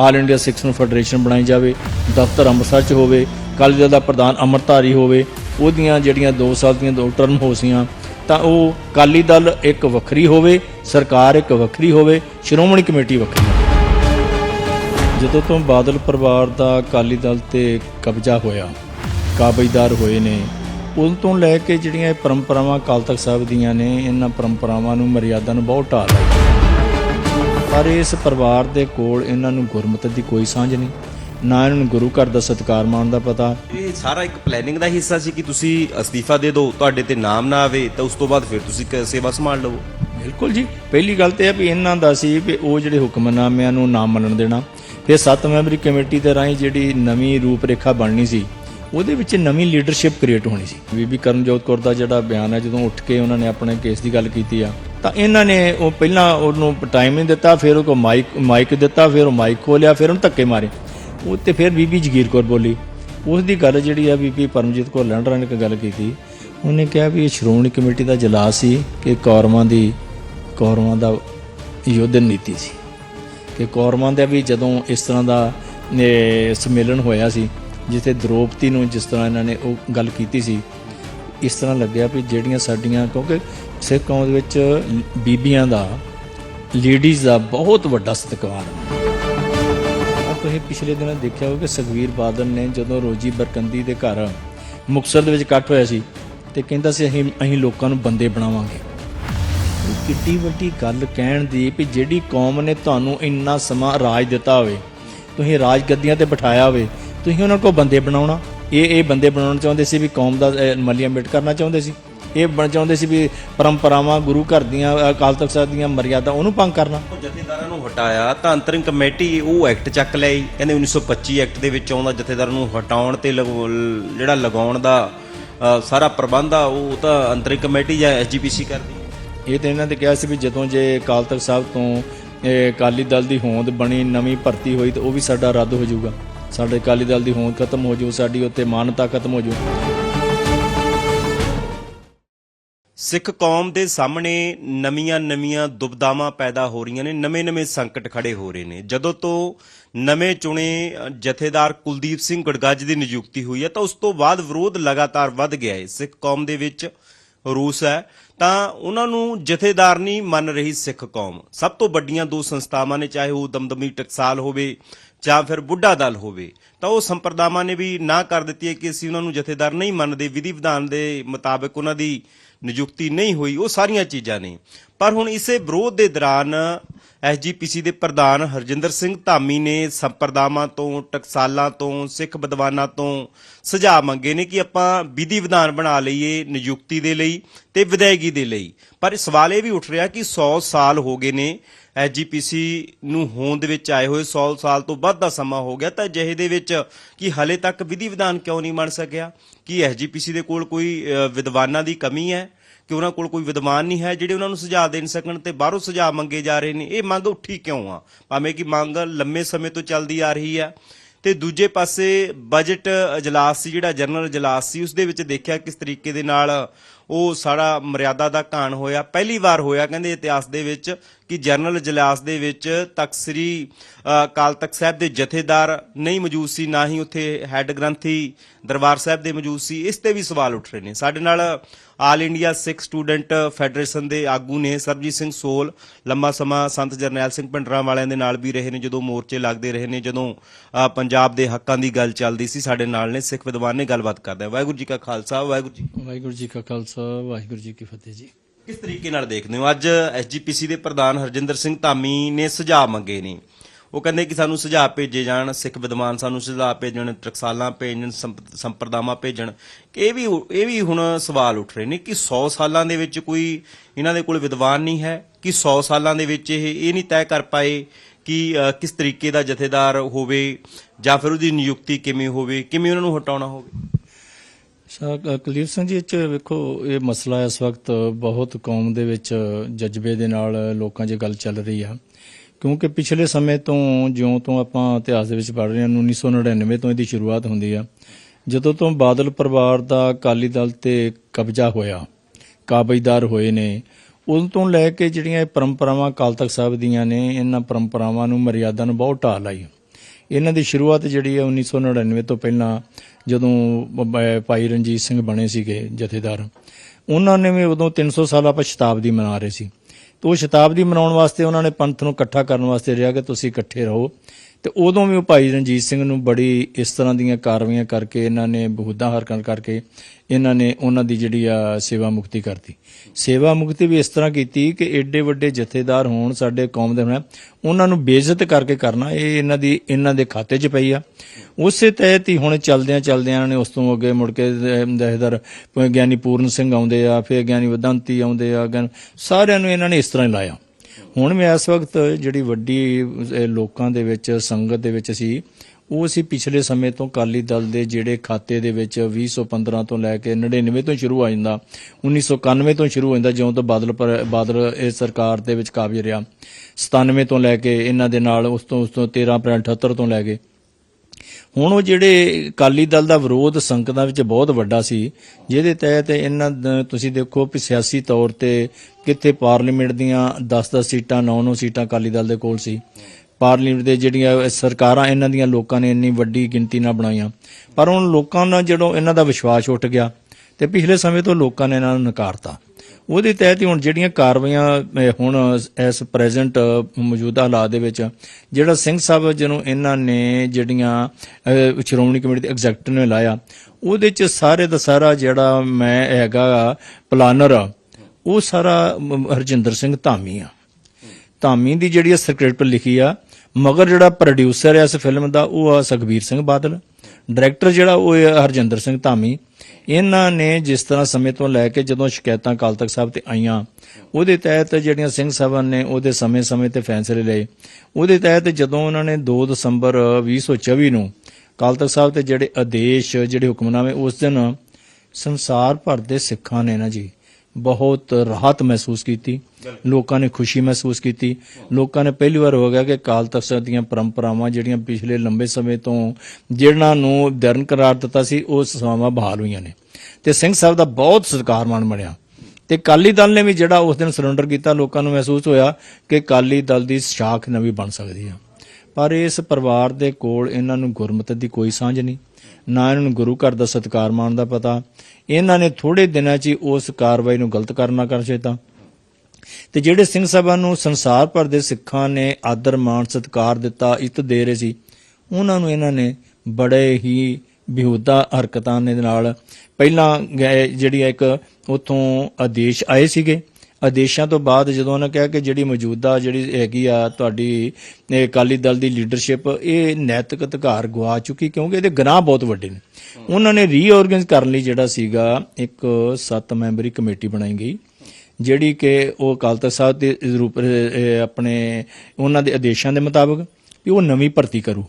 ਆਲ India ਸਿੱਖ ਨੂੰ federation ਬਣਾਈ ਜਾਵੇ, ਦਫ਼ਤਰ ਅੰਮ੍ਰਿਤਸਰ 'ਚ ਹੋਵੇ, ਅਕਾਲੀ ਦਲ ਦਾ ਪ੍ਰਧਾਨ ਅਮਰਧਾਰੀ ਹੋਵੇ, ਉਹਦੀਆਂ ਜਿਹੜੀਆਂ 2 ਸਾਲ ਦੀਆਂ ਦੋ ਟਰਮ ਹੋ ਸੀਆਂ, ਤਾਂ ਉਹ ਅਕਾਲੀ ਦਲ ਇੱਕ ਵੱਖਰੀ ਹੋਵੇ, ਸਰਕਾਰ ਇੱਕ ਵੱਖਰੀ ਹੋਵੇ, ਸ਼੍ਰੋਮਣੀ ਕਮੇਟੀ ਵੱਖਰੀ ਹੋਵੇ। ਜਦੋਂ ਤੋਂ ਬਾਦਲ ਪਰਿਵਾਰ ਦਾ ਅਕਾਲੀ ਦਲ ਤੇ ਕਬਜ਼ਾ ਹੋਇਆ, ਕਾਬਜਦਾਰ ਹੋਏ ਨੇ, ਉਦੋਂ ਤੋਂ ਲੈ ਕੇ ਜਿਹੜੀਆਂ ਇਹ ਪਰੰਪਰਾਵਾਂ ਅਕਾਲ ਤਖਤ ਸਾਹਿਬ ਦੀਆਂ ਨੇ, ਇਹਨਾਂ ਪਰੰਪਰਾਵਾਂ ਨੂੰ, ਮਰਿਆਦਾ ਨੂੰ ਬਹੁਤ ਢਾਹ ਲਾਈ। ਪਰ ਇਸ ਪਰਿਵਾਰ ਦੇ ਕੋਲ ਇਹਨਾਂ ਨੂੰ ਗੁਰਮਤਿ ਦੀ ਕੋਈ ਸਾਂਝ ਨਹੀਂ ਨਾ ਇਹਨਾਂ ਨੂੰ ਗੁਰੂ ਘਰ ਦਾ ਸਤਿਕਾਰ ਮਾਣ ਦਾ ਪਤਾ। ਇਹ ਸਾਰਾ ਇੱਕ ਪਲੈਨਿੰਗ ਦਾ ਹਿੱਸਾ ਸੀ ਕਿ ਤੁਸੀਂ ਅਸਤੀਫਾ ਦੇ ਦਿਓ ਤੁਹਾਡੇ ਤੇ ਨਾਮ ਨਾ ਆਵੇ ਤਾਂ ਉਸ ਤੋਂ ਬਾਅਦ ਫਿਰ ਤੁਸੀਂ ਕ- ਸੇਵਾ ਸੰਭਾਲ ਲਵੋ। ਬਿਲਕੁਲ ਜੀ। ਪਹਿਲੀ ਗੱਲ ਤੇ ਇਹ ਹੈ ਵੀ ਇਹਨਾਂ ਦਾ ਸੀ ਵੀ ਉਹ ਜਿਹੜੇ ਹੁਕਮਨਾਮਿਆਂ ਨੂੰ ਨਾ ਮੰਨਣ ਦੇਣਾ। ਫਿਰ ਸੱਤ ਮੈਂਬਰੀ ਕਮੇਟੀ ਦੇ ਰਾਹੀਂ ਜਿਹੜੀ ਨਵੀਂ ਰੂਪਰੇਖਾ ਬਣਨੀ ਸੀ ਉਹਦੇ ਵਿੱਚ ਨਵੀਂ ਲੀਡਰਸ਼ਿਪ ਕ੍ਰੀਏਟ ਹੋਣੀ ਸੀ। ਬੀਬੀ ਕਰਨਜੋਤ ਕੌਰ ਦਾ ਜਿਹੜਾ ਬਿਆਨ ਹੈ ਜਦੋਂ ਉੱਠ ਕੇ ਉਹਨਾਂ ਨੇ ਆਪਣੇ ਕੇਸ ਦੀ ਗੱਲ ਕੀਤੀ ਆ ਤਾਂ ਇਹਨਾਂ ਨੇ ਉਹ ਪਹਿਲਾਂ ਉਹਨੂੰ ਟਾਈਮ ਨਹੀਂ ਦਿੱਤਾ, ਫਿਰ ਉਹ ਕੋ ਮਾਈਕ ਮਾਈਕ ਦਿੱਤਾ, ਫਿਰ ਉਹ ਮਾਈਕ ਖੋਲਿਆ ਫਿਰ ਉਹਨੂੰ ਧੱਕੇ ਮਾਰੇ। ਉਹ ਤੇ ਫਿਰ ਬੀਬੀ ਜਗੀਰ ਕੌਰ ਬੋਲੀ। ਉਸ ਦੀ ਗੱਲ ਜਿਹੜੀ ਆ ਬੀਬੀ ਪਰਮਜੀਤ ਕੌਰ ਲੰਡਰਾਂ ਨੇ ਇੱਕ ਗੱਲ ਕੀਤੀ। ਉਹਨੇ ਕਿਹਾ ਵੀ ਇਹ ਸ਼੍ਰੋਮਣੀ ਕਮੇਟੀ ਦਾ ਜਲਾਸ ਸੀ ਕਿ ਕੌਰਵਾਂ ਦੀ, ਕੌਰਵਾਂ ਦਾ ਯੋਧਨ ਨੀਤੀ ਸੀ। ਕਿ ਕੌਰਵਾਂ ਦਾ ਵੀ ਜਦੋਂ ਇਸ ਤਰ੍ਹਾਂ ਦਾ ਸੰਮੇਲਨ ਹੋਇਆ ਸੀ, ਜਿੱਥੇ ਦ੍ਰੋਪਦੀ ਨੂੰ ਜਿਸ ਤਰ੍ਹਾਂ ਇਹਨਾਂ ਨੇ ਉਹ ਗੱਲ ਕੀਤੀ ਸੀ ਇਸ ਤਰ੍ਹਾਂ ਲੱਗਿਆ ਵੀ ਜਿਹੜੀਆਂ ਸਾਡੀਆਂ, ਕਿਉਂਕਿ ਸਿੱਖ ਕੌਮ ਦੇ ਵਿੱਚ ਬੀਬੀਆਂ ਦਾ ਲੇਡੀਜ਼ ਦਾ ਬਹੁਤ ਵੱਡਾ ਸਤਿਕਾਰ ਹੈ। ਤੁਸੀਂ ਪਿਛਲੇ ਦਿਨਾਂ ਦੇਖਿਆ ਹੋਵੇ ਕਿ ਸੁਖਵੀਰ ਬਾਦਲ ਨੇ ਜਦੋਂ ਰੋਜੀ ਬਰਕੰਦੀ ਦੇ ਘਰ ਮੁਕਤਸਰ ਦੇ ਵਿੱਚ ਇਕੱਠ ਹੋਇਆ ਸੀ ਤੇ ਕਹਿੰਦਾ ਸੀ, ਅਸੀਂ ਅਸੀਂ ਲੋਕਾਂ ਨੂੰ ਬੰਦੇ ਬਣਾਵਾਂਗੇ। ਕਿੱਡੀ ਵੱਡੀ ਗੱਲ ਕਹਿਣ ਦੀ ਵੀ ਜਿਹੜੀ ਕੌਮ ਨੇ ਤੁਹਾਨੂੰ ਇੰਨਾ ਸਮਾਂ ਰਾਜ ਦਿੱਤਾ ਹੋਵੇ, ਤੁਸੀਂ ਰਾਜ ਗੱਦੀਆਂ ਤੇ ਬਿਠਾਇਆ ਹੋਵੇ, ਤੁਸੀਂ ਉਹਨਾਂ ਕੋਲ ਬੰਦੇ ਬਣਾਉਣਾ। ਇਹ ਇਹ ਬੰਦੇ ਬਣਾਉਣਾ ਚਾਹੁੰਦੇ ਸੀ ਵੀ ਕੌਮ ਦਾ ਮਲੀਆਂ ਮਿਟ ਕਰਨਾ ਚਾਹੁੰਦੇ ਸੀ। ਇਹ ਬਣ ਚਾਹੁੰਦੇ ਸੀ ਵੀ ਪਰੰਪਰਾਵਾਂ ਗੁਰੂ ਘਰ ਦੀਆਂ ਅਕਾਲ ਤਖਤ ਸਾਹਿਬ ਦੀਆਂ ਮਰਿਆਦਾ ਉਹਨੂੰ ਭੰਗ ਕਰਨਾ। ਉਹ ਜਥੇਦਾਰਾਂ ਨੂੰ ਹਟਾਇਆ। ਤਾਂ ਅੰਤਰਿਮ ਕਮੇਟੀ ਉਹ ਐਕਟ ਚੱਕ ਲਈ ਕਹਿੰਦੇ 1925 ਐਕਟ ਦੇ ਵਿੱਚ ਆਉਂਦਾ ਜਥੇਦਾਰਾਂ ਨੂੰ ਹਟਾਉਣ ਤੇ ਜਿਹੜਾ ਲਗਾਉਣ ਦਾ ਸਾਰਾ ਪ੍ਰਬੰਧ ਆ ਉਹ ਤਾਂ ਅੰਤਰਿਮ ਕਮੇਟੀ ਜਾਂ ਐਸਜੀਪੀਸੀ ਕਰਦੀ ਇਹ ਤੇ ਇਹਨਾਂ ਤੇ ਕਿਹਾ ਸੀ ਵੀ ਜਦੋਂ ਜੇ ਅਕਾਲ ਤਖਤ ਸਾਹਿਬ ਤੋਂ ਇਹ ਅਕਾਲੀ ਦਲ ਦੀ ਹੋਂਦ ਬਣੀ ਨਵੀਂ ਭਰਤੀ ਹੋਈ ਤਾਂ ਉਹ ਵੀ ਸਾਡਾ ਰੱਦ ਹੋ ਜਾਊਗਾ। ਸਾਡੇ ਅਕਾਲੀ ਦਲ ਦੀ ਹੋਂਦ ਖਤਮ ਹੋ ਜਾਊ ਸਾਡੀ ਉੱਤੇ ਮਾਨਤਾ ਖਤਮ ਹੋ ਜਾਊ ਸਿੱਖ ਕੌਮ ਦੇ ਸਾਹਮਣੇ ਨਵੀਆਂ-ਨਵੀਆਂ ਦੁਬਦਾਵਾਂ ਪੈਦਾ ਹੋ ਰਹੀਆਂ ਨੇ ਨਵੇਂ-ਨਵੇਂ ਸੰਕਟ ਖੜੇ ਹੋ ਰਹੇ ਨੇ। ਜਦੋਂ ਤੋਂ ਨਵੇਂ ਚੁਣੇ ਜਥੇਦਾਰ ਕੁਲਦੀਪ ਸਿੰਘ ਗੜਗੱਜ ਦੀ ਨਿਯੁਕਤੀ ਹੋਈ ਹੈ, ਤਾਂ ਉਸ ਤੋਂ ਬਾਅਦ ਵਿਰੋਧ ਲਗਾਤਾਰ ਵੱਧ ਗਿਆ ਹੈ। ਸਿੱਖ ਕੌਮ ਦੇ ਵਿੱਚ ਰੂਸ ਹੈ। ਤਾਂ ਉਹਨਾਂ ਨੂੰ ਜਥੇਦਾਰ ਨਹੀਂ ਮੰਨ ਰਹੀ ਸਿੱਖ ਕੌਮ। ਸਭ ਤੋਂ ਵੱਡੀਆਂ ਦੋ ਸੰਸਥਾਵਾਂ ਨੇ, ਚਾਹੇ ਉਹ ਦਮਦਮੀ ਟਕਸਾਲ ਹੋਵੇ ਜਾਂ ਫਿਰ ਬੁੱਢਾ ਦਲ ਹੋਵੇ, ਤਾਂ ਉਹ ਸੰਪਰਦਾਵਾਂ ਨੇ ਵੀ ਨਾ ਕਰ ਦਿੱਤੀ ਹੈ ਕਿ ਅਸੀਂ ਉਹਨਾਂ ਨੂੰ ਜਥੇਦਾਰ ਨਹੀਂ ਮੰਨਦੇ। ਵਿਧੀ ਵਿਧਾਨ ਦੇ ਮੁਤਾਬਕ ਉਹਨਾਂ ਦੀ ਨਿਯੁਕਤੀ ਨਹੀਂ ਹੋਈ। ਉਹ ਸਾਰੀਆਂ ਚੀਜ਼ਾਂ ਨੇ। ਪਰ ਹੁਣ ਇਸੇ ਵਿਰੋਧ ਦੇ ਦੌਰਾਨ ਐਸਜੀਪੀਸੀ ਦੇ ਪ੍ਰਧਾਨ ਹਰਜਿੰਦਰ ਸਿੰਘ ਧਾਮੀ ਨੇ ਸੰਪਰਦਾਵਾਂ ਤੋਂ, ਟਕਸਾਲਾਂ ਤੋਂ, ਸਿੱਖ ਵਿਦਵਾਨਾਂ ਤੋਂ ਸੁਝਾਅ ਮੰਗੇ ਨੇ ਕਿ ਆਪਾਂ ਵਿਧੀ ਵਿਧਾਨ ਬਣਾ ਲਈਏ ਨਿਯੁਕਤੀ ਦੇ ਲਈ ਤੇ ਵਿਦਾਇਗੀ ਦੇ ਲਈ। ਪਰ ਸਵਾਲ ਇਹ ਵੀ ਉੱਠ ਰਿਹਾ ਕਿ 100 ਸਾਲ ਹੋ ਗਏ ਨੇ ਐਸਜੀਪੀਸੀ ਨੂੰ ਹੋਂਦ ਵਿੱਚ ਆਏ ਹੋਏ। 100 ਸਾਲ ਤੋਂ ਵੱਧ ਦਾ ਸਮਾਂ ਹੋ ਗਿਆ ਤਾਂ ਅਜਿਹੇ ਦੇ ਵਿੱਚ ਕਿ ਹਲੇ ਤੱਕ ਵਿਧੀ ਵਿਧਾਨ ਕਿਉਂ ਨਹੀਂ ਬਣ ਸਕਿਆ? ਕਿ ਐਸਜੀਪੀਸੀ ਦੇ ਕੋਲ ਕੋਈ ਵਿਦਵਾਨਾਂ ਦੀ ਕਮੀ ਹੈ? ਕਿ ਉਹਨਾਂ ਕੋਲ ਕੋਈ ਵਿਦਵਾਨ ਨਹੀਂ ਹੈ ਜਿਹੜੇ ਉਹਨਾਂ ਨੂੰ ਸੁਝਾਅ ਦੇਣ ਸਕਣ ਤੇ ਬਾਹਰੋਂ ਸੁਝਾਅ ਮੰਗੇ ਜਾ ਰਹੇ ਨੇ। ਇਹ ਮੰਗ ਉੱਠੀ ਕਿਉਂ ਆ? ਭਾਵੇਂ ਕਿ ਮੰਗ ਲੰਮੇ ਸਮੇਂ ਤੋਂ ਚੱਲਦੀ ਆ ਰਹੀ ਆ। ਤੇ ਦੂਜੇ ਪਾਸੇ ਬਜਟ ਅਜਲਾਸ ਸੀ, ਜਿਹੜਾ ਜਨਰਲ ਅਜਲਾਸ ਸੀ ਉਸ ਦੇ ਵਿੱਚ ਦੇਖਿਆ ਕਿਸ ਤਰੀਕੇ ਦੇ ਨਾਲ ਉਹ ਸਾਰਾ ਮਰਿਆਦਾ ਦਾ ਘਾਣ ਹੋਇਆ। ਪਹਿਲੀ ਵਾਰ ਹੋਇਆ, ਕਹਿੰਦੇ ਇਤਿਹਾਸ ਦੇ ਵਿੱਚ, ਕਿ ਜਨਰਲ ਅਜਲਾਸ ਦੇ ਵਿੱਚ ਤਖਤ ਸ੍ਰੀ ਅਕਾਲ ਤਖਤ ਸਾਹਿਬ ਦੇ ਜਥੇਦਾਰ ਨਹੀਂ ਮੌਜੂਦ ਸੀ, ਨਾ ਹੀ ਉੱਥੇ ਹੈੱਡ ਗ੍ਰੰਥੀ ਦਰਬਾਰ ਸਾਹਿਬ ਦੇ ਮੌਜੂਦ ਸੀ। ਇਸ ਤੇ ਵੀ ਸਵਾਲ ਉੱਠ ਰਹੇ ਨੇ। ਸਾਡੇ ਨਾਲ all India Sikh student federation ਦੇ ਆਗੂ ਨੇ ਸਰਬਜੀਤ ਸਿੰਘ ਸੋਲ ਲੰਮਾ ਸਮਾਂ ਸੰਤ ਜਰਨੈਲ ਸਿੰਘ ਭਿੰਡਰਾਂ ਵਾਲਿਆਂ ਦੇ ਨਾਲ ਵੀ ਰਹੇ ਨੇ ਜਦੋਂ ਮੋਰਚੇ ਲੱਗਦੇ ਰਹੇ ਨੇ ਜਦੋਂ ਪੰਜਾਬ ਦੇ ਹੱਕਾਂ ਦੀ ਗੱਲ ਚੱਲਦੀ ਸੀ ਸਾਡੇ ਨਾਲ ਨੇ ਸਿੱਖ ਵਿਦਵਾਨ ਨੇ ਗੱਲਬਾਤ ਕਰਦੇ ਆ ਵਾਹਿਗੁਰੂ ਜੀ ਕਾ ਖਾਲਸਾ ਵਾਹਿਗੁਰੂ ਜੀ ਵਾਹਿਗੁਰੂ ਜੀ ਕਾ ਖਾਲਸਾ ਵਾਹਿਗੁਰੂ ਜੀ ਕੀ ਫਤਿਹ ਜੀ। ਕਿਸ ਤਰੀਕੇ ਨਾਲ ਦੇਖਦੇ ਹੋ? ਅੱਜ ਐਸਜੀਪੀਸੀ ਦੇ ਪ੍ਰਧਾਨ ਹਰਜਿੰਦਰ ਸਿੰਘ ਧਾਮੀ ਨੇ ਸੁਝਾਅ ਮੰਗੇ ਨੇ। ਉਹ ਕਹਿੰਦੇ ਕਿ ਸਾਨੂੰ ਸੁਝਾਅ ਭੇਜੇ ਜਾਣ, ਸਿੱਖ ਵਿਦਵਾਨ ਸਾਨੂੰ ਸੁਝਾਅ ਭੇਜਣ ਟਕਸਾਲਾਂ ਭੇਜਣ, ਸੰਪ- ਸੰਪਰਦਾਵਾਂ ਭੇਜਣ। ਇਹ ਵੀ ਇਹ ਵੀ ਹੁਣ ਸਵਾਲ ਉੱਠ ਰਹੇ ਨੇ ਕਿ 100 ਸਾਲਾਂ ਦੇ ਵਿੱਚ ਕੋਈ ਇਹਨਾਂ ਦੇ ਕੋਲ ਵਿਦਵਾਨ ਨਹੀਂ ਹੈ, ਕਿ 100 ਸਾਲਾਂ ਦੇ ਵਿੱਚ ਇਹ ਇਹ ਨਹੀਂ ਤੈਅ ਕਰ ਪਾਏ ਕਿ ਕਿਸ ਤਰੀਕੇ ਦਾ ਜਥੇਦਾਰ ਹੋਵੇ ਜਾਂ ਫਿਰ ਉਹਦੀ ਨਿਯੁਕਤੀ ਕਿਵੇਂ ਹੋਵੇ, ਕਿਵੇਂ ਉਹਨਾਂ ਨੂੰ ਹਟਾਉਣਾ ਹੋਵੇ। ਕੁਲਦੀਪ ਸਿੰਘ ਜੀ ਚ ਵੇਖੋ, ਇਹ ਮਸਲਾ ਇਸ ਵਕਤ ਬਹੁਤ ਕੌਮ ਦੇ ਵਿੱਚ ਜਜ਼ਬੇ ਦੇ ਨਾਲ ਲੋਕਾਂ 'ਚ ਗੱਲ ਚੱਲ ਰਹੀ ਆ। ਕਿਉਂਕਿ ਪਿਛਲੇ ਸਮੇਂ ਤੋਂ, ਜਿਉਂ ਤੋਂ ਆਪਾਂ ਇਤਿਹਾਸ ਦੇ ਵਿੱਚ ਪੜ੍ਹ ਰਹੇ ਹਾਂ 1999 ਤੋਂ ਇਹਦੀ ਸ਼ੁਰੂਆਤ ਹੁੰਦੀ ਆ। ਜਦੋਂ ਤੋਂ ਬਾਦਲ ਪਰਿਵਾਰ ਦਾ ਅਕਾਲੀ ਦਲ ਤੇ ਕਬਜ਼ਾ ਹੋਇਆ, ਕਾਬਜਦਾਰ ਹੋਏ ਨੇ, ਉਦੋਂ ਤੋਂ ਲੈ ਕੇ ਜਿਹੜੀਆਂ ਇਹ ਪਰੰਪਰਾਵਾਂ ਅਕਾਲ ਤਖਤ ਸਾਹਿਬ ਦੀਆਂ ਨੇ, ਇਹਨਾਂ ਪਰੰਪਰਾਵਾਂ ਨੂੰ, ਮਰਿਆਦਾ ਨੂੰ ਬਹੁਤ ਢਾਹ ਲਾਈ। ਇਹਨਾਂ ਦੀ ਸ਼ੁਰੂਆਤ ਜਿਹੜੀ ਹੈ 1999 ਤੋਂ ਪਹਿਲਾਂ, ਜਦੋਂ ਬ- ਭਾਈ ਰਣਜੀਤ ਸਿੰਘ ਬਣੇ ਸੀਗੇ ਜਥੇਦਾਰ। ਉਹਨਾਂ ਨੇ ਵੀ ਉਦੋਂ 300 ਸਾਲ ਆਪਾਂ ਸ਼ਤਾਬਦੀ ਮਨਾ ਰਹੇ ਸੀ। ਤੇ ਉਹ ਸ਼ਤਾਬਦੀ ਮਨਾਉਣ ਵਾਸਤੇ ਉਹਨਾਂ ਨੇ ਪੰਥ ਨੂੰ ਇਕੱਠਾ ਕਰਨ ਵਾਸਤੇ ਰਿਹਾ ਕਿ ਤੁਸੀਂ ਇਕੱਠੇ ਰਹੋ। ਤੇ ਉਦੋਂ ਵੀ ਉਹ ਭਾਈ ਰਣਜੀਤ ਸਿੰਘ ਨੂੰ ਬੜੀ ਇਸ ਤਰ੍ਹਾਂ ਦੀਆਂ ਕਾਰਵਾਈਆਂ ਕਰਕੇ, ਇਹਨਾਂ ਨੇ ਬਹੁਦਾਂ ਹਰਕਤ ਕਰਕੇ, ਇਹਨਾਂ ਨੇ ਉਹਨਾਂ ਦੀ ਜਿਹੜੀ ਆ ਸੇਵਾ ਮੁਕਤੀ ਕਰਤੀ। ਸੇਵਾ ਮੁਕਤੀ ਵੀ ਇਸ ਤਰ੍ਹਾਂ ਕੀਤੀ ਕਿ ਐਡੇ ਵੱਡੇ ਜਥੇਦਾਰ ਹੋਣ ਸਾਡੇ ਕੌਮ ਦੇ ਹੋਣਾ, ਉਹਨਾਂ ਨੂੰ ਬੇਇੱਜ਼ਤ ਕਰਕੇ ਕਰਨਾ, ਇਹ ਇਹਨਾਂ ਦੀ, ਇਹਨਾਂ ਦੇ ਖਾਤੇ 'ਚ ਪਈ ਆ। ਉਸੇ ਤਹਿਤ ਹੀ ਹੁਣ ਚਲਦਿਆਂ ਚਲਦਿਆਂ ਨੇ ਉਸ ਤੋਂ ਅੱਗੇ ਮੁੜ ਕੇ ਜਥੇਦਾਰ ਗਿਆਨੀ ਪੂਰਨ ਸਿੰਘ ਆਉਂਦੇ ਆ, ਫਿਰ ਗਿਆਨੀ ਵਧੰਤੀ ਆਉਂਦੇ ਆ, ਗਿਆਨ- ਸਾਰਿਆਂ ਨੂੰ ਇਹਨਾਂ ਨੇ ਇਸ ਤਰ੍ਹਾਂ ਹੀ ਲਾਇਆ। ਹੁਣ ਮੈਂ ਇਸ ਵਕਤ ਜਿਹੜੀ ਵੱਡੀ ਲੋਕਾਂ ਦੇ ਵਿੱਚ, ਸੰਗਤ ਦੇ ਵਿੱਚ ਸੀ, ਉਹ ਅਸੀਂ ਪਿਛਲੇ ਸਮੇਂ ਤੋਂ ਕਾਲੀ ਦਲ ਦੇ ਜਿਹੜੇ ਖਾਤੇ ਦੇ ਵਿੱਚ 2015 ਤੋਂ ਲੈ ਕੇ 99 ਤੋਂ ਸ਼ੁਰੂ ਆ ਜਾਂਦਾ 1991 ਤੋਂ ਸ਼ੁਰੂ ਹੋ ਜਾਂਦਾ, ਜਿਉਂ ਤੋਂ ਬਾਦਲ ਪਰ, ਬਾਦਲ ਇਹ ਸਰਕਾਰ ਦੇ ਵਿੱਚ ਕਾਬਜ ਰਿਹਾ। 97 ਤੋਂ ਲੈ ਕੇ ਇਹਨਾਂ ਦੇ ਨਾਲ ਉਸ ਤੋਂ ਉਸ ਤੋਂ 13 ਅਪ੍ਰੈਲ 78 ਤੋਂ ਲੈ ਕੇ ਹੁਣ ਉਹ ਜਿਹੜੇ ਅਕਾਲੀ ਦਲ ਦਾ ਵਿਰੋਧ ਸੰਗਤਾਂ ਵਿੱਚ ਬਹੁਤ ਵੱਡਾ ਸੀ, ਜਿਹਦੇ ਤਹਿਤ ਇਹਨਾਂ ਦਾ, ਤੁਸੀਂ ਦੇਖੋ ਕਿ ਸਿਆਸੀ ਤੌਰ ਤੇ ਕਿੱਥੇ ਪਾਰਲੀਮੈਂਟ ਦੀਆਂ 10-10 ਸੀਟਾਂ 9-9 ਸੀਟਾਂ ਅਕਾਲੀ ਦਲ ਦੇ ਕੋਲ ਸੀ। ਪਾਰਲੀਮੈਂਟ ਦੇ ਜਿਹੜੀਆਂ ਸਰਕਾਰਾਂ, ਇਹਨਾਂ ਦੀਆਂ ਲੋਕਾਂ ਨੇ ਇੰਨੀ ਵੱਡੀ ਗਿਣਤੀ ਨਾਲ ਬਣਾਈਆਂ। ਪਰ ਹੁਣ ਲੋਕਾਂ ਨਾਲ ਜਦੋਂ ਇਹਨਾਂ ਦਾ ਵਿਸ਼ਵਾਸ ਉੱਠ ਗਿਆ, ਤੇ ਪਿਛਲੇ ਸਮੇਂ ਤੋਂ ਲੋਕਾਂ ਨੇ ਇਹਨਾਂ ਨੂੰ ਨਕਾਰਤਾ। ਉਹਦੇ ਤਹਿਤ ਹੁਣ ਜਿਹੜੀਆਂ ਕਾਰਵਾਈਆਂ ਹੁਣ ਇਸ ਪ੍ਰੈਜ਼ੈਂਟ ਮੌਜੂਦਾ ਹਾਲਾਤ ਦੇ ਵਿੱਚ, ਜਿਹੜਾ ਸਿੰਘ ਸਾਹਿਬ ਜਿਹਨੂੰ ਇਹਨਾਂ ਨੇ ਜਿਹੜੀਆਂ ਸ਼੍ਰੋਮਣੀ ਕਮੇਟੀ ਦੇ ਐਗਜ਼ੈਕਟਿਵ ਨੇ ਲਾਇਆ, ਉਹਦੇ ਚ ਸਾਰੇ ਦਾ ਸਾਰਾ ਜਿਹੜਾ ਮੈਂ ਹੈਗਾ ਪਲਾਨਰ ਉਹ ਸਾਰਾ ਹਰਜਿੰਦਰ ਸਿੰਘ ਧਾਮੀ ਆ। ਧਾਮੀ ਦੀ ਜਿਹੜੀ ਸਕ੍ਰਿਪਟ ਲਿਖੀ ਆ, ਮਗਰ ਜਿਹੜਾ ਪ੍ਰੋਡਿਊਸਰ ਹੈ ਇਸ ਫਿਲਮ ਦਾ, ਉਹ ਆ ਸੁਖਬੀਰ ਸਿੰਘ ਬਾਦਲ। ਡਾਇਰੈਕਟਰ ਜਿਹੜਾ ਉਹ ਹੈ ਹਰਜਿੰਦਰ ਸਿੰਘ ਧਾਮੀ। ਇਹਨਾਂ ਨੇ ਜਿਸ ਤਰ੍ਹਾਂ ਸਮੇਂ ਤੋਂ ਲੈ ਕੇ ਜਦੋਂ ਸ਼ਿਕਾਇਤਾਂ ਅਕਾਲ ਤਖਤ ਸਾਹਿਬ ਤੇ ਆਈਆਂ, ਉਹਦੇ ਤਹਿਤ ਜਿਹੜੀਆਂ ਸਿੰਘ ਸਾਹਿਬਾਨ ਨੇ ਉਹਦੇ ਸਮੇਂ-ਸਮੇਂ ਤੇ ਫੈਸਲੇ ਲਏ। ਉਹਦੇ ਤਹਿਤ ਜਦੋਂ ਉਹਨਾਂ ਨੇ 2 ਦਸੰਬਰ 2024 ਨੂੰ ਅਕਾਲ ਤਖਤ ਸਾਹਿਬ ਤੇ ਜਿਹੜੇ ਆਦੇਸ਼, ਜਿਹੜੇ ਹੁਕਮਨਾਮੇ, ਉਸ ਦਿਨ ਸੰਸਾਰ ਭਰ ਦੇ ਸਿੱਖਾਂ ਨੇ ਨਾ ਜੀ ਬਹੁਤ ਰਾਹਤ ਮਹਿਸੂਸ ਕੀਤੀ। ਲੋਕਾਂ ਨੇ ਖੁਸ਼ੀ ਮਹਿਸੂਸ ਕੀਤੀ। ਲੋਕਾਂ ਨੇ ਪਹਿਲੀ ਵਾਰ ਹੋ ਗਿਆ ਕਿ ਅਕਾਲ ਤਖਤ ਸਾਹਿਬ ਦੀਆਂ ਪਰੰਪਰਾਵਾਂ ਜਿਹੜੀਆਂ ਪਿਛਲੇ ਲੰਬੇ ਸਮੇਂ ਤੋਂ ਜਿਹਨਾਂ ਨੂੰ ਦਰਨ ਕਰਾਰ ਦਿੱਤਾ ਸੀ, ਉਹ ਸਵਾਵਾਂ ਬਹਾਲ ਹੋਈਆਂ ਨੇ। ਤੇ ਸਿੰਘ ਸਾਹਿਬ ਦਾ ਬਹੁਤ ਸਤਿਕਾਰਮਾਨ ਬਣਿਆ। ਤੇ ਕਾਲੀ ਦਲ ਨੇ ਵੀ ਜਿਹੜਾ ਉਸ ਦਿਨ ਸਰੈਂਡਰ ਕੀਤਾ, ਲੋਕਾਂ ਨੂੰ ਮਹਿਸੂਸ ਹੋਇਆ ਕਿ ਕਾਲੀ ਦਲ ਦੀ ਸ਼ਾਖ ਨਵੀਂ ਬਣ ਸਕਦੀ ਹੈ ਪਰ ਇਸ ਪਰਿਵਾਰ ਦੇ ਕੋਲ ਇਹਨਾਂ ਨੂੰ ਗੁਰਮਤਿ ਦੀ ਕੋਈ ਸਾਂਝ ਨਹੀਂ। ਨਾ ਇਹਨਾਂ ਨੂੰ ਗੁਰੂ ਘਰ ਦਾ ਸਤਿਕਾਰ ਮਾਣ ਦਾ ਪਤਾ ਇਹਨਾਂ ਨੇ ਥੋੜੇ ਦਿਨਾਂ 'ਚ ਹੀ ਉਸ ਕਾਰਵਾਈ ਨੂੰ ਗਲਤ ਕਰਨਾ ਕਰ ਦਿੱਤਾ। ਤੇ ਜਿਹੜੇ ਸਿੰਘ ਸਭਾ ਨੂੰ ਸੰਸਾਰ ਭਰ ਦੇ ਸਿੱਖਾਂ ਨੇ ਆਦਰ ਮਾਣ ਸਤਿਕਾਰ ਦਿੱਤਾ, ਇੱਤ ਦੇ ਰਹੇ ਸੀ, ਉਹਨਾਂ ਨੂੰ ਇਹਨਾਂ ਨੇ ਬੜੇ ਹੀ ਬਿਹੂਦਾ ਹਰਕਤਾਂ ਦੇ ਨਾਲ ਪਹਿਲਾਂ ਗਏ, ਜਿਹੜੀ ਇੱਕ ਉਥੋਂ ਆਦੇਸ਼ ਆਏ ਸੀਗੇ। ਆਦੇਸ਼ਾਂ ਤੋਂ ਬਾਅਦ ਜਦੋਂ ਉਹਨਾਂ ਕਿਹਾ ਕਿ ਜਿਹੜੀ ਮੌਜੂਦਾ ਜਿਹੜੀ ਹੈਗੀ ਆ ਤੁਹਾਡੀ ਅਕਾਲੀ ਦਲ ਦੀ ਲੀਡਰਸ਼ਿਪ ਇਹ ਨੈਤਿਕ ਅਧਿਕਾਰ ਗਵਾ ਚੁੱਕੀ ਕਿਉਂਕਿ ਇਹਦੇ ਗੁਨਾਹ ਬਹੁਤ ਵੱਡੇ ਨੇ। ਉਹਨਾਂ ਨੇ ਰੀਆਰਗੇਨਾਈਜ਼ ਕਰਨ ਲਈ ਜਿਹੜਾ ਸੀਗਾ ਇੱਕ 7 ਮੈਂਬਰੀ ਕਮੇਟੀ ਬਣਾਈ ਗਈ, ਜਿਹੜੀ ਕਿ ਉਹ ਅਕਾਲ ਤਖਤ ਸਾਹਿਬ ਦੇ ਰੂਪ ਆਪਣੇ ਉਹਨਾਂ ਦੇ ਆਦੇਸ਼ਾਂ ਦੇ ਮੁਤਾਬਕ ਵੀ ਉਹ ਨਵੀਂ ਭਰਤੀ ਕਰੂ।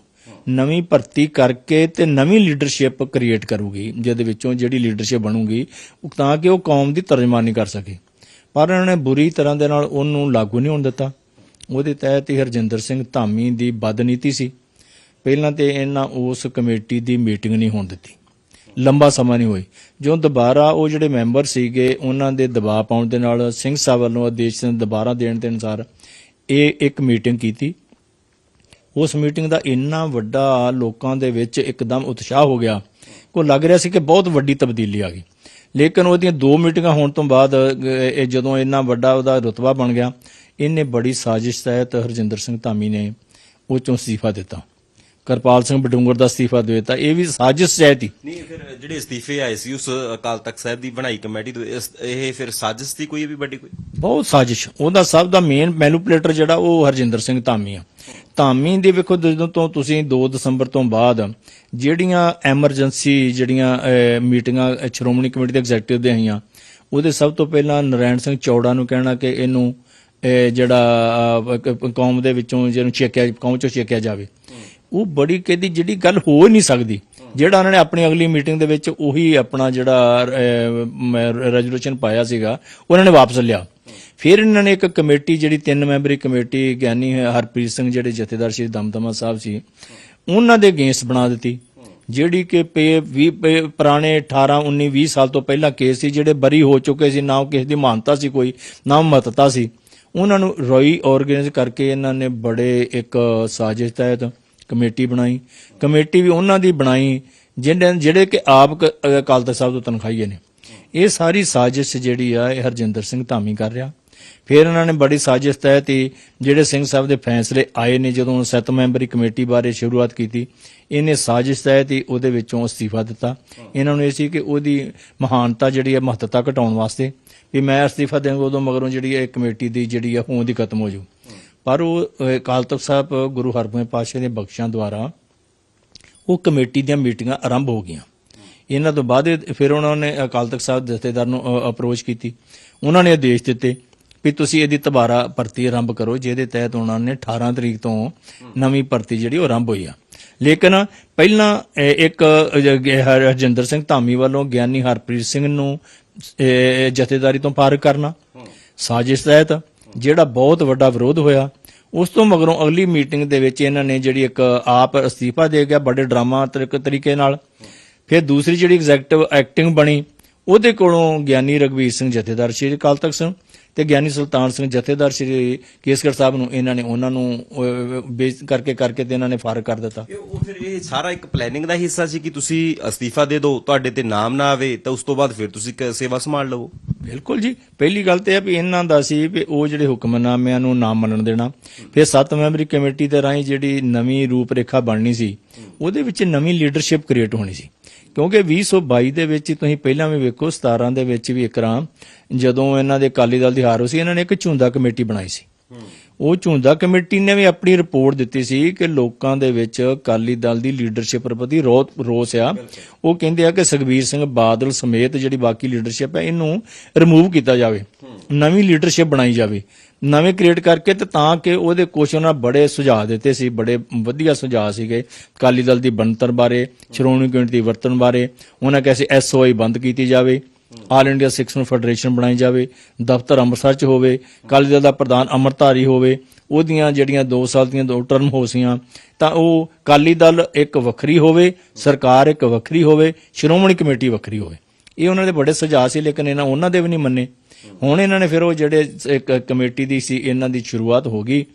ਨਵੀਂ ਭਰਤੀ ਕਰਕੇ ਤੇ ਨਵੀਂ ਲੀਡਰਸ਼ਿਪ ਕ੍ਰੀਏਟ ਕਰੂਗੀ, ਜਿਹਦੇ ਵਿੱਚੋਂ ਜਿਹੜੀ ਲੀਡਰਸ਼ਿਪ ਬਣੂਗੀ ਤਾਂ ਕਿ ਉਹ ਕੌਮ ਦੀ ਤਰਜਮਾਨੀ ਕਰ ਸਕੇ। ਪਰ ਉਹਨਾਂ ਨੇ ਬੁਰੀ ਤਰ੍ਹਾਂ ਦੇ ਨਾਲ ਉਹਨੂੰ ਲਾਗੂ ਨਹੀਂ ਹੋਣ ਦਿੱਤਾ। ਉਹਦੇ ਤਹਿਤ ਹੀ ਹਰਜਿੰਦਰ ਸਿੰਘ ਧਾਮੀ ਦੀ ਬਦਨੀਤੀ ਸੀ। ਪਹਿਲਾਂ ਤੇ ਇਹਨਾਂ ਉਸ ਕਮੇਟੀ ਦੀ ਮੀਟਿੰਗ ਨਹੀਂ ਹੋਣ ਦਿੱਤੀ। ਲੰਬਾ ਸਮਾਂ ਨਹੀਂ ਹੋਈ। ਜੋ ਦੁਬਾਰਾ ਉਹ ਜਿਹੜੇ ਮੈਂਬਰ ਸੀਗੇ, ਉਹਨਾਂ ਦੇ ਦਬਾਅ ਪਾਉਣ ਦੇ ਨਾਲ ਸਿੰਘ ਸਾਹਿਬ ਵੱਲੋਂ ਆਦੇਸ਼ ਦੁਬਾਰਾ ਦੇਣ ਦੇ ਅਨੁਸਾਰ ਇਹ ਇੱਕ ਮੀਟਿੰਗ ਕੀਤੀ। ਉਸ ਮੀਟਿੰਗ ਦਾ ਇੰਨਾ ਵੱਡਾ ਲੋਕਾਂ ਦੇ ਵਿੱਚ ਇੱਕਦਮ ਉਤਸ਼ਾਹ ਹੋ ਗਿਆ। ਕੋ ਲੱਗ ਰਿਹਾ ਸੀ ਕਿ ਬਹੁਤ ਵੱਡੀ ਤਬਦੀਲੀ ਆ ਗਈ। ਲੇਕਿਨ ਉਹਦੀਆਂ ਦੋ ਮੀਟਿੰਗਾਂ ਹੋਣ ਤੋਂ ਬਾਅਦ ਇਹ ਜਦੋਂ ਇੰਨਾ ਵੱਡਾ ਉਹਦਾ ਰੁਤਬਾ ਬਣ ਗਿਆ ਇਹਨੇ ਬੜੀ ਸਾਜ਼ਿਸ਼ ਤਹਿਤ ਹਰਜਿੰਦਰ ਸਿੰਘ ਧਾਮੀ ਨੇ ਉਹ ਚੋਂ ਅਸਤੀਫਾ ਦਿੱਤਾ। ਕਰਪਾਲ ਸਿੰਘ ਬਡੂੰਗਰ ਦਾ ਅਸਤੀਫਾ ਦੇ ਦਿੱਤਾ। ਇਹ ਵੀ ਸਾਜ਼ਿਸ਼ ਤਹਿਤ ਹੀ ਨਹੀਂ ਫਿਰ ਜਿਹੜੇ ਅਸਤੀਫੇ ਆਏ ਸੀ ਉਸ ਅਕਾਲ ਤਖਤ ਸਾਹਿਬ ਦੀ ਬਣਾਈ ਕਮੇਟੀ ਤੋਂ ਇਹ ਫਿਰ ਸਾਜ਼ਿਸ਼ ਦੀ ਕੋਈ ਵੀ ਵੱਡੀ ਕੋਈ? ਬਹੁਤ ਸਾਜ਼ਿਸ਼। ਉਹਦਾ ਸਭ ਦਾ ਮੇਨ ਮੈਨੂਪਲੇਟਰ ਜਿਹੜਾ ਉਹ ਹਰਜਿੰਦਰ ਸਿੰਘ ਧਾਮੀ ਆ। ਧਾਮੀ ਦੇ ਵੇਖੋ ਜਦੋਂ ਤੋਂ ਤੁਸੀਂ 2 ਦਸੰਬਰ ਤੋਂ ਬਾਅਦ ਜਿਹੜੀਆਂ ਐਮਰਜੈਂਸੀ ਜਿਹੜੀਆਂ ਮੀਟਿੰਗਾਂ ਸ਼੍ਰੋਮਣੀ ਕਮੇਟੀ ਦੇ ਐਗਜ਼ੈਕਟਿਵ ਦੇ ਆਈਆਂ ਉਹਦੇ ਸਭ ਤੋਂ ਪਹਿਲਾਂ ਨਰੈਣ ਸਿੰਘ ਚੌੜਾ ਨੂੰ ਕਹਿਣਾ ਕਿ ਇਹਨੂੰ ਇਹ ਜਿਹੜਾ ਕੌਮ ਦੇ ਵਿੱਚੋਂ ਜਿਹਨੂੰ ਚੇਕਿਆ ਕੌਮ ਚੋਂ ਚੇਕਿਆ ਜਾਵੇ। ਉਹ ਬੜੀ ਕਹਿੰਦੀ ਜਿਹੜੀ ਗੱਲ ਹੋ ਹੀ ਨਹੀਂ ਸਕਦੀ। ਜਿਹੜਾ ਉਹਨਾਂ ਨੇ ਆਪਣੀ ਅਗਲੀ ਮੀਟਿੰਗ ਦੇ ਵਿੱਚ ਉਹੀ ਆਪਣਾ ਜਿਹੜਾ ਰੈਜ਼ੋਲੂਸ਼ਨ ਪਾਇਆ ਸੀਗਾ, ਉਹਨਾਂ ਨੇ ਵਾਪਸ ਲਿਆ। ਫਿਰ ਇਹਨਾਂ ਨੇ ਇੱਕ ਕਮੇਟੀ ਜਿਹੜੀ ਤਿੰਨ ਮੈਂਬਰੀ ਕਮੇਟੀ, ਗਿਆਨੀ ਹਰਪ੍ਰੀਤ ਸਿੰਘ ਜਿਹੜੇ ਜਥੇਦਾਰ ਸ਼੍ਰੀ ਦਮਦਮਾ ਸਾਹਿਬ ਸੀ, ਉਹਨਾਂ ਦੇ ਅਗੇਂਸਟ ਬਣਾ ਦਿੱਤੀ। ਜਿਹੜੀ ਕਿ ਪੇ 20 ਪੇ- ਪੁਰਾਣੇ 18 19 20 ਸਾਲ ਤੋਂ ਪਹਿਲਾਂ ਕੇਸ ਸੀ, ਜਿਹੜੇ ਬਰੀ ਹੋ ਚੁੱਕੇ ਸੀ, ਨਾ ਉਹ ਕਿਸੇ ਦੀ ਮਾਨਤਾ ਸੀ ਕੋਈ, ਨਾ ਉਹ ਮਹੱਤਤਾ ਸੀ। ਉਹਨਾਂ ਨੂੰ ਰੋਈ ਆਰਗੇਨਾਈਜ਼ ਕਰਕੇ ਇਹਨਾਂ ਨੇ ਬੜੇ ਇੱਕ ਸਾਜ਼ਿਸ਼ ਤਹਿਤ ਕਮੇਟੀ ਬਣਾਈ, ਕਮੇਟੀ ਵੀ ਉਹਨਾਂ ਦੀ ਬਣਾਈ, ਜਿਹੜੇ ਜਿਹੜੇ ਕਿ ਆਪ ਕ- ਅਕਾਲ ਤਖਤ ਸਾਹਿਬ ਤੋਂ ਤਨਖਾਹੀਏ ਨੇ। ਇਹ ਸਾਰੀ ਸਾਜ਼ਿਸ਼ ਜਿਹੜੀ ਆ, ਇਹ ਹਰਜਿੰਦਰ ਸਿੰਘ ਧਾਮੀ ਕਰ ਰਿਹਾ। ਫਿਰ ਇਹਨਾਂ ਨੇ ਬੜੀ ਸਾਜ਼ਿਸ਼ ਤਹਿਤ ਹੀ ਜਿਹੜੇ ਸਿੰਘ ਸਾਹਿਬ ਦੇ ਫੈਸਲੇ ਆਏ ਨੇ, ਜਦੋਂ ਸੱਤ ਮੈਂਬਰੀ ਕਮੇਟੀ ਬਾਰੇ ਸ਼ੁਰੂਆਤ ਕੀਤੀ, ਇਹਨੇ ਸਾਜ਼ਿਸ਼ ਤਹਿਤ ਹੀ ਉਹਦੇ ਵਿੱਚੋਂ ਅਸਤੀਫਾ ਦਿੱਤਾ। ਇਹਨਾਂ ਨੂੰ ਇਹ ਸੀ ਕਿ ਉਹਦੀ ਮਹਾਨਤਾ ਜਿਹੜੀ ਹੈ ਮਹੱਤਤਾ ਘਟਾਉਣ ਵਾਸਤੇ, ਵੀ ਮੈਂ ਅਸਤੀਫਾ ਦੇਵਾਂਗਾ ਉਦੋਂ ਮਗਰੋਂ ਜਿਹੜੀ ਇਹ ਕਮੇਟੀ ਦੀ ਜਿਹੜੀ ਆ, ਹੋਂਦ ਹੀ ਖਤਮ ਹੋ ਜੂ ਪਰ ਉਹ ਅਕਾਲ ਤਖਤ ਸਾਹਿਬ, ਗੁਰੂ ਹਰਗੋਬਿੰਦ ਪਾਤਸ਼ਾਹ ਦੇ ਬਖਸ਼ਾਂ ਦੁਆਰਾ ਉਹ ਕਮੇਟੀ ਦੀਆਂ ਮੀਟਿੰਗਾਂ ਆਰੰਭ ਹੋ ਗਈਆਂ। ਇਹਨਾਂ ਤੋਂ ਬਾਅਦ ਫਿਰ ਉਹਨਾਂ ਨੇ ਅਕਾਲ ਤਖਤ ਸਾਹਿਬ ਜਥੇਦਾਰ ਨੂੰ ਅਪਰੋਚ ਕੀਤੀ। ਉਹਨਾਂ ਨੇ ਆਦੇਸ਼ ਦਿੱਤੇ ਵੀ ਤੁਸੀਂ ਇਹਦੀ ਦੁਬਾਰਾ ਭਰਤੀ ਆਰੰਭ ਕਰੋ, ਜਿਹਦੇ ਤਹਿਤ ਉਹਨਾਂ ਨੇ 18 ਤਰੀਕ ਤੋਂ ਨਵੀਂ ਭਰਤੀ ਜਿਹੜੀ ਉਹ ਆਰੰਭ ਹੋਈ ਆ। ਲੇਕਿਨ ਪਹਿਲਾਂ ਇੱਕ ਹਰਜਿੰਦਰ ਸਿੰਘ ਧਾਮੀ ਵੱਲੋਂ ਗਿਆਨੀ ਹਰਪ੍ਰੀਤ ਸਿੰਘ ਨੂੰ ਜਥੇਦਾਰੀ ਤੋਂ ਪਾਰ ਕਰਨਾ। ਸਾਜ਼ਿਸ਼ ਤਹਿਤ ਜਿਹੜਾ ਬਹੁਤ ਵੱਡਾ ਵਿਰੋਧ ਹੋਇਆ, ਉਸ ਤੋਂ ਮਗਰੋਂ ਅਗਲੀ ਮੀਟਿੰਗ ਦੇ ਵਿੱਚ ਇਹਨਾਂ ਨੇ ਜਿਹੜੀ ਇੱਕ ਆਪ ਅਸਤੀਫਾ ਦੇ ਗਿਆ ਬੜੇ ਡਰਾਮਾ ਤਰੀਕ- ਤਰੀਕੇ ਨਾਲ। ਫਿਰ ਦੂਸਰੀ ਜਿਹੜੀ ਐਗਜ਼ੈਕਟਿਵ ਐਕਟਿੰਗ ਬਣੀ, ਉਹਦੇ ਕੋਲੋਂ ਗਿਆਨੀ ਰਗਵੀਰ ਸਿੰਘ ਜਥੇਦਾਰ, ਸ਼੍ਰੀ ਅਕਾਲ ਤਖਤ ਸਿੰਘ ਤੇ ਗਿਆਨੀ ਸੁਲਤਾਨ ਸਿੰਘ ਜਥੇਦਾਰ ਸ਼੍ਰੀ ਕੇਸਗੜ੍ਹ ਸਾਹਿਬ ਨੂੰ ਇਹਨਾਂ ਨੇ ਉਹਨਾਂ ਨੂੰ ਬੇਇੱਜ਼ਤ ਕਰਕੇ ਕਰਕੇ ਤੇ ਇਹਨਾਂ ਨੇ ਫਾਰਗ ਕਰ ਦਿੱਤਾ। ਇਹ ਉਹ ਫਿਰ ਇਹ ਸਾਰਾ ਇੱਕ ਪਲੈਨਿੰਗ ਦਾ ਹਿੱਸਾ ਸੀ ਕਿ ਤੁਸੀਂ ਅਸਤੀਫਾ ਦੇ ਦਿਓ ਤੁਹਾਡੇ ਤੇ ਨਾਮ ਨਾ ਆਵੇ ਤਾਂ ਉਸ ਤੋਂ ਬਾਅਦ ਫਿਰ ਤੁਸੀਂ ਸੇਵਾ ਸੰਭਾਲ ਲਵੋ। ਬਿਲਕੁਲ ਜੀ। ਪਹਿਲੀ ਗੱਲ ਤੇ ਹੈ ਵੀ ਇਹਨਾਂ ਦਾ ਸੀ ਵੀ ਉਹ ਜਿਹੜੇ ਹੁਕਮਨਾਮਿਆਂ ਨੂੰ ਨਾ ਮੰਨਣ ਦੇਣਾ। ਫਿਰ ਸੱਤ ਮੈਂਬਰੀ ਕਮੇਟੀ ਦੇ ਰਾਹੀਂ ਜਿਹੜੀ ਨਵੀਂ ਰੂਪਰੇਖਾ ਬਣਨੀ ਸੀ ਉਹਦੇ ਵਿੱਚ ਨਵੀਂ ਲੀਡਰਸ਼ਿਪ ਕ੍ਰੀਏਟ ਹੋਣੀ ਸੀ। ਕਿਉਂਕਿ 2022 ਦੇ ਵਿੱਚ ਤੁਸੀਂ ਪਹਿਲਾਂ ਵੀ ਵੇਖੋ 17 ਦੇ ਵਿੱਚ ਵੀ ਇੱਕ ਜਦੋਂ ਇਹਨਾਂ ਦੇ ਅਕਾਲੀ ਦਲ ਦੀ ਹਾਰ ਹੋਈ ਸੀ, ਇਹਨਾਂ ਨੇ ਇੱਕ ਝੁੰਦਾ ਕਮੇਟੀ ਬਣਾਈ ਸੀ। ਉਹ ਝੁੰਦਾ ਕਮੇਟੀ ਨੇ ਵੀ ਆਪਣੀ ਰਿਪੋਰਟ ਦਿੱਤੀ ਸੀ ਕਿ ਲੋਕਾਂ ਦੇ ਵਿੱਚ ਅਕਾਲੀ ਦਲ ਦੀ ਲੀਡਰਸ਼ਿਪ ਪ੍ਰਤੀ ਰੋ- ਰੋਸ ਆ। ਉਹ ਕਹਿੰਦੇ ਆ ਕਿ ਸੁਖਬੀਰ ਸਿੰਘ ਬਾਦਲ ਸਮੇਤ ਜਿਹੜੀ ਬਾਕੀ ਲੀਡਰਸ਼ਿਪ ਹੈ, ਇਹਨੂੰ ਰਿਮੂਵ ਕੀਤਾ ਜਾਵੇ। ਨਵੀਂ ਲੀਡਰਸ਼ਿਪ ਬਣਾਈ ਜਾਵੇ। ਨਵੇਂ ਕ੍ਰੀਏਟ ਕਰਕੇ ਤੇ ਤਾਂ ਕਿ ਉਹਦੇ ਕੁਛ ਉਹਨਾਂ ਬੜੇ ਸੁਝਾਅ ਦਿੱਤੇ ਸੀ, ਬੜੇ ਵਧੀਆ ਸੁਝਾਅ ਸੀਗੇ। ਅਕਾਲੀ ਦਲ ਦੀ ਬਣਤਰ ਬਾਰੇ, ਸ਼੍ਰੋਮਣੀ ਕਮੇਟੀ ਦੀ ਵਰਤਣ ਬਾਰੇ, ਉਹਨਾਂ ਕਿਹਾ ਸੀ ਐਸਓਆਈ ਬੰਦ ਕੀਤੀ ਜਾਵੇ, ਆਲ ਇੰਡੀਆ ਸਿੱਖਸ ਨੂੰ ਫੈਡਰੇਸ਼ਨ ਬਣਾਈ ਜਾਵੇ, ਦਫ਼ਤਰ ਅੰਮ੍ਰਿਤਸਰ ਚ ਹੋਵੇ, ਅਕਾਲੀ ਦਲ ਦਾ ਪ੍ਰਧਾਨ ਅਮਰਧਾਰੀ ਹੋਵੇ, ਉਹਦੀਆਂ ਜਿਹੜੀਆਂ 2 ਸਾਲ ਦੀਆਂ ਦੋ ਟਰਮ ਹੋ ਸੀਆਂ, ਤਾਂ ਉਹ ਅਕਾਲੀ ਦਲ ਇੱਕ ਵੱਖਰੀ ਹੋਵੇ, ਸਰਕਾਰ ਇੱਕ ਵੱਖਰੀ ਹੋਵੇ, ਸ਼੍ਰੋਮਣੀ ਕਮੇਟੀ ਵੱਖਰੀ ਹੋਵੇ। ਇਹ ਉਹਨਾਂ ਦੇ ਬੜੇ ਸੁਝਾਅ ਸੀ, ਲੇਕਿਨ ਇਹਨਾਂ ਉਹਨਾਂ ਦੇ ਵੀ ਨਹੀਂ ਮੰਨੇ। ਹੁਣ ਇਹਨਾਂ ਨੇ ਫਿਰ ਉਹ ਜਿਹੜੇ ਇੱਕ ਕਮੇਟੀ ਦੀ ਸੀ, ਇਹਨਾਂ ਦੀ ਸ਼ੁਰੂਆਤ ਹੋ ਗਈ।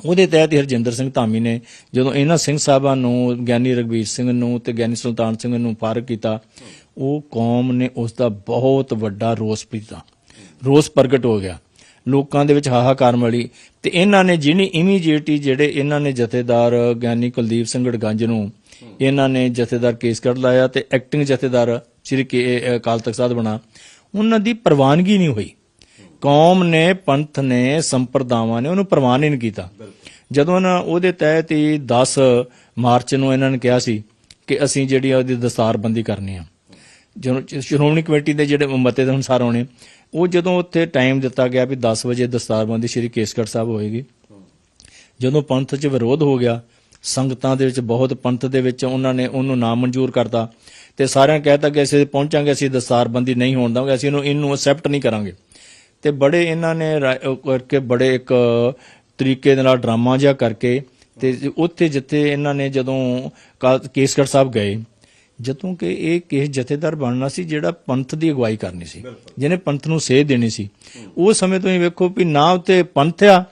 ਉਹਦੇ ਤਹਿਤ ਹੀ ਹਰਜਿੰਦਰ ਸਿੰਘ ਧਾਮੀ ਨੇ ਜਦੋਂ ਇਹਨਾਂ ਸਿੰਘ ਸਾਹਿਬਾਂ ਨੂੰ, ਗਿਆਨੀ ਰਗਵੀਰ ਸਿੰਘ ਨੂੰ ਤੇ ਗਿਆਨੀ ਸੁਲਤਾਨ ਸਿੰਘ ਨੂੰ ਫਾਰਗ ਕੀਤਾ, ਉਹ ਕੌਮ ਨੇ ਉਸ ਦਾ ਬਹੁਤ ਵੱਡਾ ਰੋਸ ਪੀਤਾ ਰੋਸ ਪ੍ਰਗਟ ਹੋ ਗਿਆ। ਲੋਕਾਂ ਦੇ ਵਿੱਚ ਹਾਹਾਕਾਰ ਮਲੀ। ਤੇ ਇਹਨਾਂ ਨੇ ਜਿਹਨੀ ਇਮੀਡੀਏਟਲੀ ਜਿਹੜੇ ਇਹਨਾਂ ਨੇ ਜਥੇਦਾਰ ਗਿਆਨੀ ਕੁਲਦੀਪ ਸਿੰਘ ਗੜਗੰਜ ਨੂੰ, ਇਹਨਾਂ ਨੇ ਜਥੇਦਾਰ ਕੇਸ ਲਾਇਆ ਤੇ ਐਕਟਿੰਗ ਜਥੇਦਾਰ ਸ੍ਰੀ ਕੇ ਅਕਾਲ ਤਖਤ ਸਾਹਿਬ ਬਣਾ। ਉਹਨਾਂ ਦੀ ਪ੍ਰਵਾਨਗੀ ਨਹੀਂ ਹੋਈ। ਕੌਮ ਨੇ, ਪੰਥ ਨੇ, ਸੰਪਰਦਾਵਾਂ ਨੇ ਉਹਨੂੰ ਪ੍ਰਵਾਨ ਹੀ ਨਹੀਂ ਕੀਤਾ। ਜਦੋਂ ਨਾ ਉਹਦੇ ਤਹਿਤ ਹੀ 10 ਮਾਰਚ ਨੂੰ ਇਹਨਾਂ ਨੇ ਕਿਹਾ ਸੀ ਕਿ ਅਸੀਂ ਜਿਹੜੀ ਉਹਦੀ ਦਸਤਾਰਬੰਦੀ ਕਰਨੀ ਆ। ਜਦੋਂ ਸ਼੍ਰੋਮਣੀ ਕਮੇਟੀ ਦੇ ਜਿਹੜੇ ਮਤੇ ਦੇ ਅਨੁਸਾਰ ਹੋਣੇ ਉਹ ਜਦੋਂ ਉੱਥੇ ਟਾਈਮ ਦਿੱਤਾ ਗਿਆ ਵੀ 10 ਵਜੇ ਦਸਤਾਰਬੰਦੀ ਸ਼੍ਰੀ ਕੇਸਗੜ੍ਹ ਸਾਹਿਬ ਹੋਏਗੀ, ਜਦੋਂ ਪੰਥ 'ਚ ਵਿਰੋਧ ਹੋ ਗਿਆ, ਸੰਗਤਾਂ ਦੇ ਵਿੱਚ ਬਹੁਤ, ਪੰਥ ਦੇ ਵਿੱਚ ਉਹਨਾਂ ਨੇ ਉਹਨੂੰ ਨਾ ਮਨਜ਼ੂਰ ਕਰਤਾ ਤੇ ਸਾਰਿਆਂ ਕਹਿਤਾ ਕਿ ਅਸੀਂ ਪਹੁੰਚਾਂਗੇ ਅਸੀਂ ਦਸਤਾਰਬੰਦੀ ਨਹੀਂ ਹੋਣ ਦੇਵਾਂਗੇ ਅਸੀਂ ਇਹਨੂੰ ਇਹਨੂੰ ਅਸੈਪਟ ਨਹੀਂ ਕਰਾਂਗੇ। ਤੇ ਬੜੇ ਇਹਨਾਂ ਨੇ ਕਰਕੇ ਬੜੇ ਇੱਕ ਤਰੀਕੇ ਦੇ ਨਾਲ ਡਰਾਮਾ ਜਿਹਾ ਕਰਕੇ ਤੇ ਉੱਥੇ ਜਿੱਥੇ ਇਹਨਾਂ ਨੇ ਜਦੋਂ ਕੇਸਗੜ੍ਹ ਸਾਹਿਬ ਗਏ ਜਦੋਂ ਕਿ ਇਹ ਕਿਸ ਜਥੇਦਾਰ ਬਣਨਾ ਸੀ ਜਿਹੜਾ ਪੰਥ ਦੀ ਅਗਵਾਈ ਕਰਨੀ ਸੀ ਜਿਹਨੇ ਪੰਥ ਨੂੰ ਸੇਧ ਦੇਣੀ ਸੀ। ਉਹ ਸਮੇਂ ਤੋਂ ਹੀ ਵੇਖੋ ਵੀ ਨਾ ਉੱਤੇ ਪੰਥ ਆ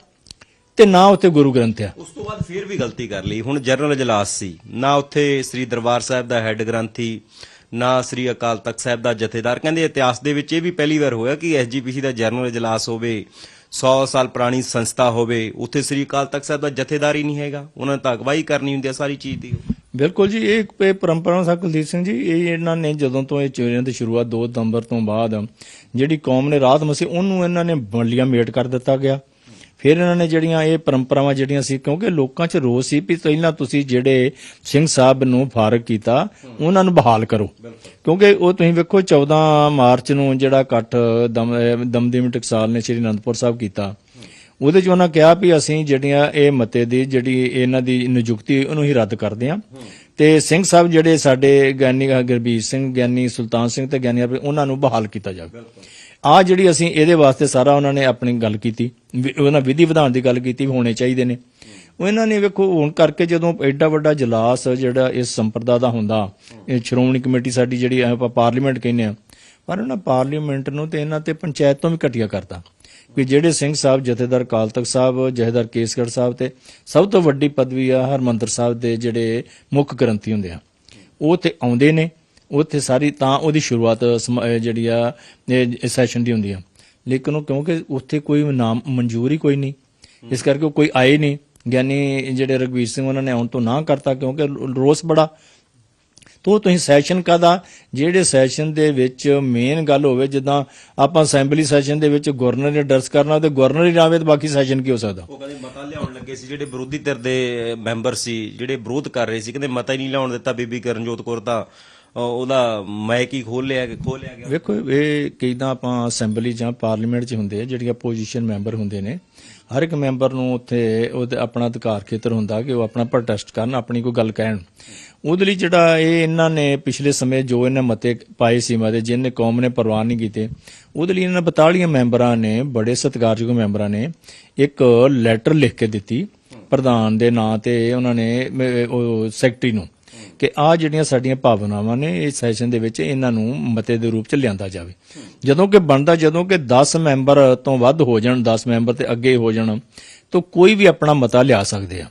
ਤੇ ਨਾ ਉੱਤੇ ਗੁਰੂ ਗ੍ਰੰਥ ਆ। ਉਸ ਤੋਂ ਬਾਅਦ ਫਿਰ ਵੀ ਗਲਤੀ ਕਰ ਲਈ। ਹੁਣ ਜਨਰਲ ਇਜਲਾਸ ਸੀ। ਨਾ ਉੱਥੇ ਸ੍ਰੀ ਦਰਬਾਰ ਸਾਹਿਬ ਦਾ ਹੈੱਡ ਗ੍ਰੰਥੀ ਨਾ ਸ੍ਰੀ ਅਕਾਲ ਤਖਤ ਸਾਹਿਬ ਦਾ ਜਥੇਦਾਰ। ਕਹਿੰਦੇ ਇਤਿਹਾਸ ਦੇ ਵਿੱਚ ਇਹ ਵੀ ਪਹਿਲੀ ਵਾਰ ਹੋਇਆ ਕਿ ਐਸਜੀਪੀਸੀ ਦਾ ਜਨਰਲ ਇਜਲਾਸ ਹੋਵੇ 100 ਸਾਲ ਪੁਰਾਣੀ ਸੰਸਥਾ ਹੋਵੇ ਉੱਥੇ ਸ੍ਰੀ ਅਕਾਲ ਤਖਤ ਸਾਹਿਬ ਦਾ ਜਥੇਦਾਰ ਹੀ ਨਹੀਂ ਹੈਗਾ। ਉਹਨਾਂ ਨੇ ਤਾਂ ਅਗਵਾਈ ਕਰਨੀ ਹੁੰਦੀ ਹੈ ਸਾਰੀ ਚੀਜ਼ ਦੀ। ਬਿਲਕੁਲ ਜੀ ਇਹ ਇਹ ਪਰੰਪਰਾ ਸਾਹਿਬ ਕੁਲਦੀਪ ਸਿੰਘ ਜੀ ਇਹ ਇਹਨਾਂ ਨੇ ਜਦੋਂ ਤੋਂ ਇਹ ਚੋਰੀਆਂ ਦੀ ਸ਼ੁਰੂਆਤ 2 ਦੰਬਰ ਤੋਂ ਬਾਅਦ ਜਿਹੜੀ ਕੌਮ ਨੇ ਰਾਤ ਮਸੀ ਉਹਨੂੰ ਇਹਨਾਂ ਨੇ ਬੰਲੀਆਂ ਮੇਟ ਕਰ ਦਿੱਤਾ ਗਿਆ। ਫਿਰ ਇਹਨਾਂ ਨੇ ਜਿਹੜੀਆਂ ਇਹ ਪਰੰਪਰਾਵਾਂ ਜਿਹੜੀਆਂ ਸੀ, ਕਿਉਂਕਿ ਲੋਕਾਂ 'ਚ ਰੋਸ ਸੀ ਵੀ ਪਹਿਲਾਂ ਤੁਸੀਂ ਜਿਹੜੇ ਸਿੰਘ ਸਾਹਿਬ ਨੂੰ ਫਾਰਗ ਕੀਤਾ, ਉਹਨਾਂ ਨੂੰ ਬਹਾਲ ਕਰੋ। ਕਿਉਂਕਿ ਉਹ ਤੁਸੀਂ ਵੇਖੋ 14 ਮਾਰਚ ਨੂੰ ਜਿਹੜਾ ਇਕੱਠ ਦਮ ਦਮਦਮੀ ਟਕਸਾਲ ਨੇ ਸ਼੍ਰੀ ਅਨੰਦਪੁਰ ਸਾਹਿਬ ਕੀਤਾ। ਉਹਦੇ 'ਚ ਉਹਨਾਂ ਕਿਹਾ ਵੀ ਅਸੀਂ ਜਿਹੜੀਆਂ ਇਹ ਮਤੇ ਦੀ ਜਿਹੜੀ ਇਹਨਾਂ ਦੀ ਨਿਯੁਕਤੀ, ਉਹਨੂੰ ਹੀ ਰੱਦ ਕਰਦੇ ਹਾਂ। ਤੇ ਸਿੰਘ ਸਾਹਿਬ ਜਿਹੜੇ ਸਾਡੇ ਗਿਆਨੀ ਗੁਰਬੀਰ ਸਿੰਘ, ਗਿਆਨੀ ਸੁਲਤਾਨ ਸਿੰਘ ਤੇ ਗਿਆਨੀ ਉਹਨਾਂ ਨੂੰ ਬਹਾਲ ਕੀਤਾ ਜਾਵੇ। ਆ ਜਿਹੜੀ ਅਸੀਂ ਇਹਦੇ ਵਾਸਤੇ ਸਾਰਾ ਉਹਨਾਂ ਨੇ ਆਪਣੀ ਗੱਲ ਕੀਤੀ, ਵਿ- ਉਹਨਾਂ ਵਿਧੀ ਵਿਧਾਨ ਦੀ ਗੱਲ ਕੀਤੀ ਹੋਣੇ ਚਾਹੀਦੇ ਨੇ। ਉਹ ਇਹਨਾਂ ਨੇ ਵੇਖੋ, ਹੁਣ ਕਰਕੇ ਜਦੋਂ ਐਡਾ ਵੱਡਾ ਜਲਾਸ ਜਿਹੜਾ ਇਸ ਸੰਪਰਦਾ ਦਾ ਹੁੰਦਾ, ਇਹ ਸ਼੍ਰੋਮਣੀ ਕਮੇਟੀ ਸਾਡੀ ਜਿਹੜੀ ਆਪਾਂ ਪਾਰਲੀਮੈਂਟ ਕਹਿੰਦੇ ਆ, ਪਰ ਉਹਨਾਂ ਪਾਰਲੀਮੈਂਟ ਨੂੰ ਤੇ ਇਹਨਾਂ ਤੇ ਪੰਚਾਇਤ ਤੋਂ ਵੀ ਘਟੀਆ ਕਰਤਾ ਕਿ ਜਿਹੜੇ ਸਿੰਘ ਸਾਹਿਬ, ਜਥੇਦਾਰ ਅਕਾਲ ਤਖਤ ਸਾਹਿਬ, ਜਥੇਦਾਰ ਕੇਸਗੜ੍ਹ ਸਾਹਿਬ ਤੇ ਸਭ ਤੋਂ ਵੱਡੀ ਪਦਵੀ ਆ ਹਰਮੰਦਰ ਸਾਹਿਬ ਦੇ ਜਿਹੜੇ ਮੁੱਖ ਗ੍ਰੰਥੀ ਹੁੰਦੇ ਆ, ਉਹ ਤੇ ਆਉਂਦੇ ਨੇ। ਉੱਥੇ ਸਾਰੀ ਤਾਂ ਉਹਦੀ ਸ਼ੁਰੂਆਤ ਸਮ- ਜਿਹੜੀ ਆ ਸੈਸ਼ਨ ਦੀ ਹੁੰਦੀ ਆ। ਲੇਕਿਨ ਉਹ ਕਿਉਂਕਿ ਉੱਥੇ ਕੋਈ ਨਾਮ ਮਨਜ਼ੂਰ ਕੋਈ ਨਹੀਂ। ਇਸ ਕਰਕੇ ਕੋਈ ਆਏ ਨਹੀਂ। ਗਿਆਨੀ ਜਿਹੜੇ ਰਗਵੀਰ ਸਿੰਘ ਉਹਨਾਂ ਨੇ ਆਉਣ ਤੋਂ ਨਾ ਕਰਤਾ ਕਿਉਂਕਿ ਰੋਸ ਬੜਾ। ਤੋ ਤੁਸੀਂ ਸੈਸ਼ਨ ਕਾਦਾ ਜਿਹੜੇ ਸੈਸ਼ਨ ਦੇ ਵਿੱਚ ਮੇਨ ਗੱਲ ਹੋਵੇ, ਜਿੱਦਾਂ ਆਪਾਂ ਅਸੈਂਬਲੀ ਸੈਸ਼ਨ ਦੇ ਵਿੱਚ ਗਵਰਨਰ ਨੇ ਡਰਸ ਕਰਨਾ, ਤੇ ਗਵਰਨਰ ਹੀ ਨਾ ਆਵੇ ਬਾਕੀ ਸੈਸ਼ਨ ਕੀ ਹੋ ਸਕਦਾ? ਉਹ ਕਹਿੰਦੇ ਮਤਾ ਲਿਆਉਣ ਲੱਗੇ ਸੀ, ਜਿਹੜੇ ਵਿਰੋਧੀ ਧਿਰ ਦੇ ਮੈਂਬਰ ਸੀ, ਜਿਹੜੇ ਵਿਰੋਧ ਕਰ ਰਹੇ ਸੀ, ਕਹਿੰਦੇ ਮਤਾ ਹੀ ਨਹੀਂ ਲਿਆਉਣ ਦਿੱਤਾ ਬੀਬੀ ਕਰਨਜੋਤ ਕੌਰ ਤਾਂ। ਉਹਦਾ ਮੈਕ ਹੀ ਖੋਲ ਲਿਆ ਖੋਲ ਲਿਆ ਗਿਆ। ਵੇਖੋ, ਇਹ ਕਿਦਾਂ ਆਪਾਂ ਅਸੈਂਬਲੀ ਜਾਂ ਪਾਰਲੀਮੈਂਟ 'ਚ ਹੁੰਦੇ ਆ, ਜਿਹੜੀਆਂ ਪੋਜੀਸ਼ਨ ਮੈਂਬਰ ਹੁੰਦੇ ਨੇ। ਹਰ ਇੱਕ ਮੈਂਬਰ ਨੂੰ ਉੱਥੇ ਉਹਦੇ ਆਪਣਾ ਅਧਿਕਾਰ ਖੇਤਰ ਹੁੰਦਾ ਕਿ ਉਹ ਆਪਣਾ ਪ੍ਰੋਟੈਸਟ ਕਰਨ, ਆਪਣੀ ਕੋਈ ਗੱਲ ਕਹਿਣ। ਉਹਦੇ ਲਈ ਜਿਹੜਾ ਇਹ ਇਹਨਾਂ ਨੇ ਪਿਛਲੇ ਸਮੇਂ ਜੋ ਇਹਨਾਂ ਮਤੇ ਪਾਏ ਸੀ ਮਤੇ ਜਿਹਨੇ ਕੌਮ ਨੇ ਪ੍ਰਵਾਨ ਨਹੀਂ ਕੀਤੇ, ਉਹਦੇ ਲਈ ਇਹਨਾਂ 42 ਮੈਂਬਰਾਂ ਨੇ, ਬੜੇ ਸਤਿਕਾਰਯੋਗ ਮੈਂਬਰਾਂ ਨੇ, ਇੱਕ ਲੈਟਰ ਲਿਖ ਕੇ ਦਿੱਤੀ। ਪ੍ਰਧਾਨ ਦੇ ਨਾਂ ਤੇ ਉਹਨਾਂ ਨੇ ਉਹ ਸੈਕਟਰੀ ਨੂੰ। ਕਿ ਆ ਜਿਹੜੀਆਂ ਸਾਡੀਆਂ ਭਾਵਨਾਵਾਂ ਨੇ ਇਸ ਸੈਸ਼ਨ ਦੇ ਵਿੱਚ ਇਹਨਾਂ ਨੂੰ ਮਤੇ ਦੇ ਰੂਪ ਚ ਲਿਆਂਦਾ ਜਾਵੇ। ਜਦੋਂ ਕਿ ਬਣਦਾ, ਜਦੋਂ ਕਿ 10 ਮੈਂਬਰ ਤੋਂ ਵੱਧ ਹੋ ਜਾਣ 10 ਮੈਂਬਰ ਤੇ ਅੱਗੇ ਹੋ ਜਾਣ, ਤਾਂ ਕੋਈ ਵੀ ਆਪਣਾ ਮਤਾ ਲਿਆ ਸਕਦੇ ਆ।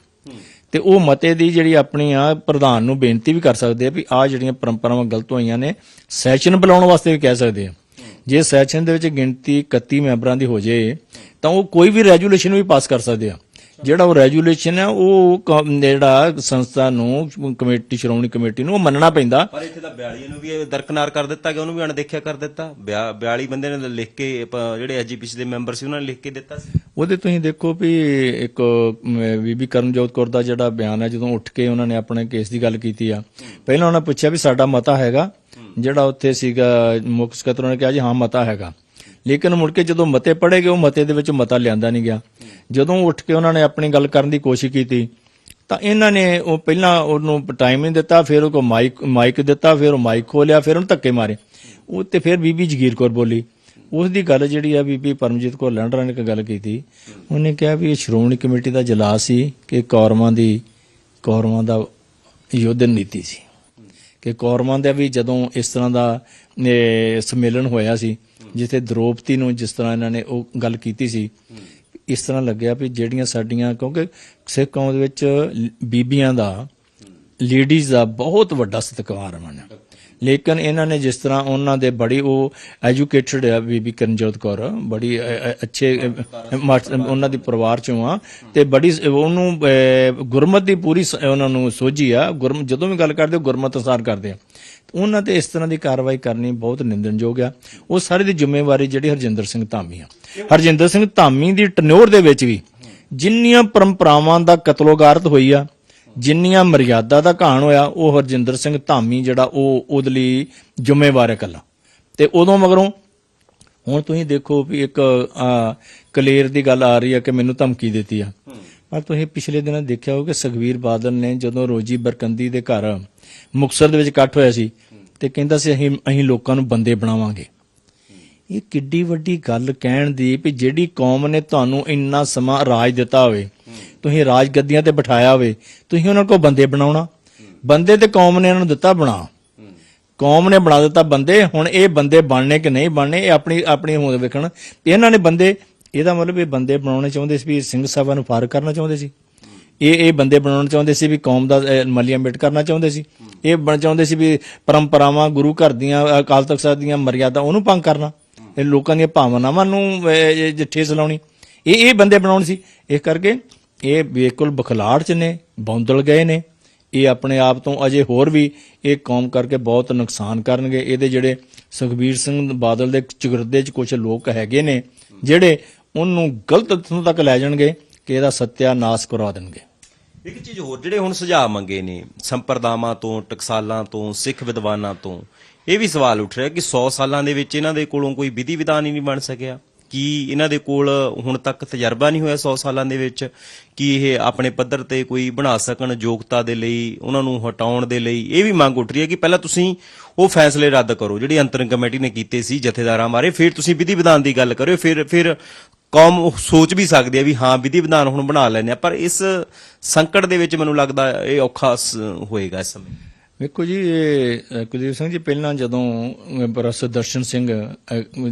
ਤੇ ਉਹ ਮਤੇ ਦੀ ਜਿਹੜੀ ਆਪਣੀ ਆ ਪ੍ਰਧਾਨ ਨੂੰ ਬੇਨਤੀ ਵੀ ਕਰ ਸਕਦੇ ਆ ਵੀ ਆ ਜਿਹੜੀਆਂ ਪਰੰਪਰਾਵਾਂ ਗਲਤ ਹੋਈਆਂ ਨੇ ਸੈਸ਼ਨ ਬੁਲਾਉਣ ਵਾਸਤੇ ਵੀ ਕਹਿ ਸਕਦੇ ਆ। ਜੇ ਸੈਸ਼ਨ ਦੇ ਵਿੱਚ ਗਿਣਤੀ 31 ਮੈਂਬਰਾਂ ਦੀ ਹੋ ਜੇ ਤਾਂ ਉਹ ਕੋਈ ਵੀ ਰੈਜੂਲੇਸ਼ਨ ਵੀ ਪਾਸ ਕਰ ਸਕਦੇ ਆ। ਜਿਹੜਾ ਉਹ ਰੈਜੂਲੇਸ਼ਨ ਹੈ ਉਹ ਜਿਹੜਾ ਸੰਸਥਾ ਨੂੰ ਕਮੇਟੀ ਸ਼੍ਰੋਮਣੀ ਕਮੇਟੀ ਨੂੰ ਉਹ ਮੰਨਣਾ ਪੈਂਦਾ। ਪਰ ਇੱਥੇ ਤਾਂ 42 ਨੂੰ ਵੀ ਦਰਕਨਾਰ ਕਰ ਦਿੱਤਾ ਕਿ ਉਹਨੂੰ ਵੀ ਅਣਦੇਖਿਆ ਕਰ ਦਿੱਤਾ। 42 ਬੰਦੇ ਨੇ ਲਿਖ ਕੇ ਜਿਹੜੇ ਐਜੀਪੀਸੀ ਦੇ ਮੈਂਬਰ ਸੀ ਉਹਨਾਂ ਨੇ ਲਿਖ ਕੇ ਦਿੱਤਾ ਸੀ। ਉਹਦੇ ਤੁਸੀਂ ਦੇਖੋ ਵੀ ਇੱਕ ਬੀਬੀ ਕਰਮਜੋਤ ਕੌਰ ਦਾ ਜਿਹੜਾ ਬਿਆਨ ਹੈ ਜਦੋਂ ਉੱਠ ਕੇ ਉਹਨਾਂ ਨੇ ਆਪਣੇ ਕੇਸ ਦੀ ਗੱਲ ਕੀਤੀ ਆ ਪਹਿਲਾਂ ਉਹਨਾਂ ਪੁੱਛਿਆ ਵੀ ਸਾਡਾ ਮਤਾ ਹੈਗਾ ਜਿਹੜਾ ਉੱਥੇ ਸੀਗਾ ਮੁੱਖ ਸਕੱਤਰ ਨੇ ਕਿਹਾ ਜੀ ਹਾਂ ਮਤਾ ਹੈਗਾ। ਲੇਕਿਨ ਮੁੜ ਕੇ ਜਦੋਂ ਮਤੇ ਪੜੇ ਗਏ, ਉਹ ਮਤੇ ਦੇ ਵਿੱਚ ਮਤਾ ਲਿਆਂਦਾ ਨਹੀਂ ਗਿਆ। ਜਦੋਂ ਉੱਠ ਕੇ ਉਹਨਾਂ ਨੇ ਆਪਣੀ ਗੱਲ ਕਰਨ ਦੀ ਕੋਸ਼ਿਸ਼ ਕੀਤੀ, ਤਾਂ ਇਹਨਾਂ ਨੇ ਉਹ ਪਹਿਲਾਂ ਉਹਨੂੰ ਟਾਈਮ ਨਹੀਂ ਦਿੱਤਾ, ਫਿਰ ਉਹ ਕੋ ਮਾਈਕ ਮਾਈਕ ਦਿੱਤਾ, ਫਿਰ ਉਹ ਮਾਈਕ ਖੋਲਿਆ ਫਿਰ ਉਹਨੂੰ ਧੱਕੇ ਮਾਰੇ। ਉਹ ਤੇ ਫਿਰ ਬੀਬੀ ਜਗੀਰ ਕੌਰ ਬੋਲੀ। ਉਸ ਦੀ ਗੱਲ ਜਿਹੜੀ ਆ ਬੀਬੀ ਪਰਮਜੀਤ ਕੌਰ ਲੰਡਰਾਂ ਨੇ ਇੱਕ ਗੱਲ ਕੀਤੀ। ਉਹਨੇ ਕਿਹਾ ਵੀ ਇਹ ਸ਼੍ਰੋਮਣੀ ਕਮੇਟੀ ਦਾ ਜਲਾ ਸੀ ਕਿ ਕੌਰਵਾਂ ਦੀ, ਕੌਰਵਾਂ ਦਾ ਯੋਧਨ ਨੀਤੀ ਸੀ। ਕਿ ਕੌਰਵਾਂ ਦਾ ਵੀ ਜਦੋਂ ਇਸ ਤਰ੍ਹਾਂ ਦਾ ਸੰਮੇਲਨ ਹੋਇਆ ਸੀ ਜਿੱਥੇ ਦ੍ਰੋਪਦੀ ਨੂੰ ਜਿਸ ਤਰ੍ਹਾਂ ਇਹਨਾਂ ਨੇ ਉਹ ਗੱਲ ਕੀਤੀ ਸੀ, ਇਸ ਤਰ੍ਹਾਂ ਲੱਗਿਆ ਵੀ ਜਿਹੜੀਆਂ ਸਾਡੀਆਂ, ਕਿਉਂਕਿ ਸਿੱਖ ਕੌਮ ਦੇ ਵਿੱਚ ਬੀਬੀਆਂ ਦਾ, ਲੇਡੀਜ਼ ਦਾ ਬਹੁਤ ਵੱਡਾ ਸਤਿਕਾਰ ਹਨ ਲੇਕਿਨ ਇਹਨਾਂ ਨੇ ਜਿਸ ਤਰ੍ਹਾਂ ਉਹਨਾਂ ਦੇ ਬੜੀ ਉਹ ਐਜੂਕੇਟਡ ਆ ਬੀਬੀ ਕਰਨਜੋਤ ਕੌਰ, ਬੜੀ ਅੱਛੇ ਉਹਨਾਂ ਦੀ ਪਰਿਵਾਰ ਚੋਂ ਆ, ਤੇ ਬੜੀ ਉਹਨੂੰ ਗੁਰਮਤ ਦੀ ਪੂਰੀ ਸ- ਉਹਨਾਂ ਨੂੰ ਸੋਝੀ ਆ, ਗੁਰਮ, ਜਦੋਂ ਵੀ ਗੱਲ ਕਰਦੇ ਗੁਰਮਤ ਅਨੁਸਾਰ ਕਰਦੇ ਆ। ਉਹਨਾਂ ਤੇ ਇਸ ਤਰ੍ਹਾਂ ਦੀ ਕਾਰਵਾਈ ਕਰਨੀ ਬਹੁਤ ਨਿੰਦਣਯੋਗ ਆ। ਉਹ ਸਾਰੇ ਦੀ ਜ਼ਿੰਮੇਵਾਰੀ ਜਿਹੜੀ ਹਰਜਿੰਦਰ ਸਿੰਘ ਧਾਮੀ ਆ। ਹਰਜਿੰਦਰ ਸਿੰਘ ਧਾਮੀ ਦੀ ਟਨਿਓਰ ਦੇ ਵਿੱਚ ਵੀ ਜਿੰਨੀਆਂ ਪਰੰਪਰਾਵਾਂ ਦਾ ਕਤਲੋਗਾਰਤ ਹੋਈ ਆ ਜਿੰਨੀਆਂ ਮਰਿਆਦਾ ਦਾ ਘਾਣ ਹੋਇਆ ਉਹ ਹਰਜਿੰਦਰ ਸਿੰਘ ਧਾਮੀ ਜਿਹੜਾ ਉਹ ਉਹਦੇ ਲਈ ਜ਼ਿੰਮੇਵਾਰ ਹੈ ਕੱਲਾ ਤੇ ਉਦੋਂ ਮਗਰੋਂ ਹੁਣ ਤੁਸੀਂ ਦੇਖੋ ਵੀ ਇੱਕ ਆ, ਕਲੇਰ ਦੀ ਗੱਲ ਆ ਰਹੀ ਹੈ ਕਿ ਮੈਨੂੰ ਧਮਕੀ ਦਿੱਤੀ ਆ। ਪਰ ਤੁਸੀਂ ਪਿਛਲੇ ਦਿਨਾਂ ਦੇਖਿਆ ਹੋਊ ਕਿ ਸੁਖਵੀਰ ਬਾਦਲ ਨੇ ਜਦੋਂ ਰੋਜੀ ਬਰਕੰਦੀ ਦੇ ਘਰ ਮੁਕਸਰ ਦੇ ਵਿੱਚ ਇਕੱਠ ਹੋਇਆ ਸੀ ਤੇ ਕਹਿੰਦਾ ਸੀ, ਅਸੀਂ ਅਸੀਂ ਲੋਕਾਂ ਨੂੰ ਬੰਦੇ ਬਣਾਵਾਂਗੇ। ਇਹ ਕਿੱਡੀ ਵੱਡੀ ਗੱਲ ਕਹਿਣ ਦੀ ਵੀ ਜਿਹੜੀ ਕੌਮ ਨੇ ਤੁਹਾਨੂੰ ਇੰਨਾ ਸਮਾਂ ਰਾਜ ਦਿੱਤਾ ਹੋਵੇ, ਤੁਸੀਂ ਰਾਜ ਗੱਦੀਆਂ ਤੇ ਬਿਠਾਇਆ ਹੋਵੇ, ਤੁਸੀਂ ਉਹਨਾਂ ਕੋਲ ਬੰਦੇ ਬਣਾਉਣਾ। ਬੰਦੇ ਤੇ ਕੌਮ ਨੇ ਇਹਨਾਂ ਨੂੰ ਦਿੱਤਾ ਬਣਾ। ਕੌਮ ਨੇ ਬਣਾ ਦਿੱਤਾ ਬੰਦੇ, ਹੁਣ ਇਹ ਬੰਦੇ ਬਣਨੇ ਕਿ ਨਹੀਂ ਬਣਨੇ, ਇਹ ਆਪਣੀ ਆਪਣੀ ਹੋਂਦ ਵੇਖਣ। ਤੇ ਇਹਨਾਂ ਨੇ ਬੰਦੇ ਇਹਦਾ ਮਤਲਬ ਇਹ ਬੰਦੇ ਬਣਾਉਣੇ ਚਾਹੁੰਦੇ ਸੀ ਵੀ ਸਿੰਘ ਸਾਹਿਬਾਂ ਨੂੰ ਫਾਰਗ ਕਰਨਾ ਚਾਹੁੰਦੇ ਸੀ। ਇਹ ਇਹ ਬੰਦੇ ਬਣਾਉਣਾ ਚਾਹੁੰਦੇ ਸੀ ਵੀ ਕੌਮ ਦਾ ਅਹ, ਮਲੀਆ ਮਿਟ ਕਰਨਾ ਚਾਹੁੰਦੇ ਸੀ। ਇਹ ਬਣ ਚਾਹੁੰਦੇ ਸੀ ਵੀ ਪਰੰਪਰਾਵਾਂ ਗੁਰੂ ਘਰ ਦੀਆਂ ਅਕਾਲ ਤਖਤ ਸਾਹਿਬ ਦੀਆਂ ਮਰਿਆਦਾ ਉਹਨੂੰ ਭੰਗ ਕਰਨਾ। ਇਹ ਲੋਕਾਂ ਦੀਆਂ ਭਾਵਨਾਵਾਂ ਨੂੰ ਅਹ, ਇਹ ਠੇਸ ਲਾਉਣੀ ਇਹ ਇਹ ਬੰਦੇ ਬਣਾਉਣ ਸੀ। ਇਸ ਕਰਕੇ ਇਹ ਬਿਲਕੁਲ ਬਖਲਾੜ ਚ ਨੇ ਬੌਂਦਲ ਗਏ ਨੇ। ਇਹ ਆਪਣੇ ਆਪ ਤੋਂ ਅਜੇ ਹੋਰ ਵੀ ਇਹ ਕੌਮ ਕਰਕੇ ਬਹੁਤ ਨੁਕਸਾਨ ਕਰਨਗੇ। ਇਹਦੇ ਜਿਹੜੇ ਸੁਖਬੀਰ ਸਿੰਘ ਬਾਦਲ ਦੇ ਚਗਰਦੇ ਚ ਕੁਝ ਲੋਕ ਹੈਗੇ ਨੇ ਜਿਹੜੇ ਉਹਨੂੰ ਗਲਤ ਥਾਂ ਤੱਕ ਲੈ ਜਾਣਗੇ। ਕਿ ਇਹਦਾ ਸੱਤਿਆਨਾਸ਼ ਕਰਵਾ ਦੇਣਗੇ? ਇੱਕ ਚੀਜ਼ ਹੋਰ ਜਿਹੜੇ ਹੁਣ ਸੁਝਾਅ ਮੰਗੇ ਨੇ, ਸੰਪਰਦਾਵਾਂ ਤੋਂ, ਟਕਸਾਲਾਂ ਤੋਂ, ਸਿੱਖ ਵਿਦਵਾਨਾਂ ਤੋਂ, ਇਹ ਵੀ ਸਵਾਲ ਉੱਠ ਰਿਹਾ ਕਿ 100 ਸਾਲਾਂ ਦੇ ਵਿੱਚ ਇਹਨਾਂ ਦੇ ਕੋਲੋਂ ਕੋਈ ਵਿਧੀ ਵਿਧਾਨ ਹੀ ਨਹੀਂ ਬਣ ਸਕਿਆ। ਕੀ ਇਹਨਾਂ ਦੇ ਕੋਲ ਹੁਣ ਤੱਕ ਤਜਰਬਾ ਨਹੀਂ ਹੋਇਆ 100 ਸਾਲਾਂ ਦੇ ਵਿੱਚ ਕਿ ਇਹ ਆਪਣੇ ਪੱਧਰ ਤੇ ਕੋਈ ਬਣਾ ਸਕਣ ਯੋਗਤਾ ਦੇ ਲਈ, ਉਹਨਾਂ ਨੂੰ ਹਟਾਉਣ ਦੇ ਲਈ? ਇਹ ਵੀ ਮੰਗ ਉੱਠ ਰਹੀ ਹੈ ਕਿ ਪਹਿਲਾਂ ਤੁਸੀਂ ਉਹ ਫੈਸਲੇ ਰੱਦ ਕਰੋ, ਜਿਹੜੀ ਅੰਤਰਿਮ ਕਮੇਟੀ ਨੇ ਕੀਤੇ ਸੀ ਜਥੇਦਾਰਾਂ ਬਾਰੇ, ਫਿਰ ਤੁਸੀਂ ਵਿਧੀ ਵਿਧਾਨ ਦੀ ਗੱਲ ਕਰਿਓ, ਫਿਰ ਫਿਰ ਕੌਮ ਸੋਚ ਵੀ ਸਕਦੀ ਹੈ ਵੀ ਹਾਂ ਵਿਧੀ ਵਿਧਾਨ ਹੁਣ ਬਣਾ ਲੈਣੇ ਆ ਪਰ ਇਸ ਸੰਕਟ ਦੇ ਵਿੱਚ ਮੈਨੂੰ ਲੱਗਦਾ ਇਹ ਔਖਾ ਹੋਏਗਾ ਇਸ ਸਮੇਂ। ਵੇਖੋ ਜੀ ਇਹ ਕੁਲਦੀਪ ਸਿੰਘ ਜੀ ਪਹਿਲਾਂ ਜਦੋਂ ਅ, ਦਰਸ਼ਨ ਸਿੰਘ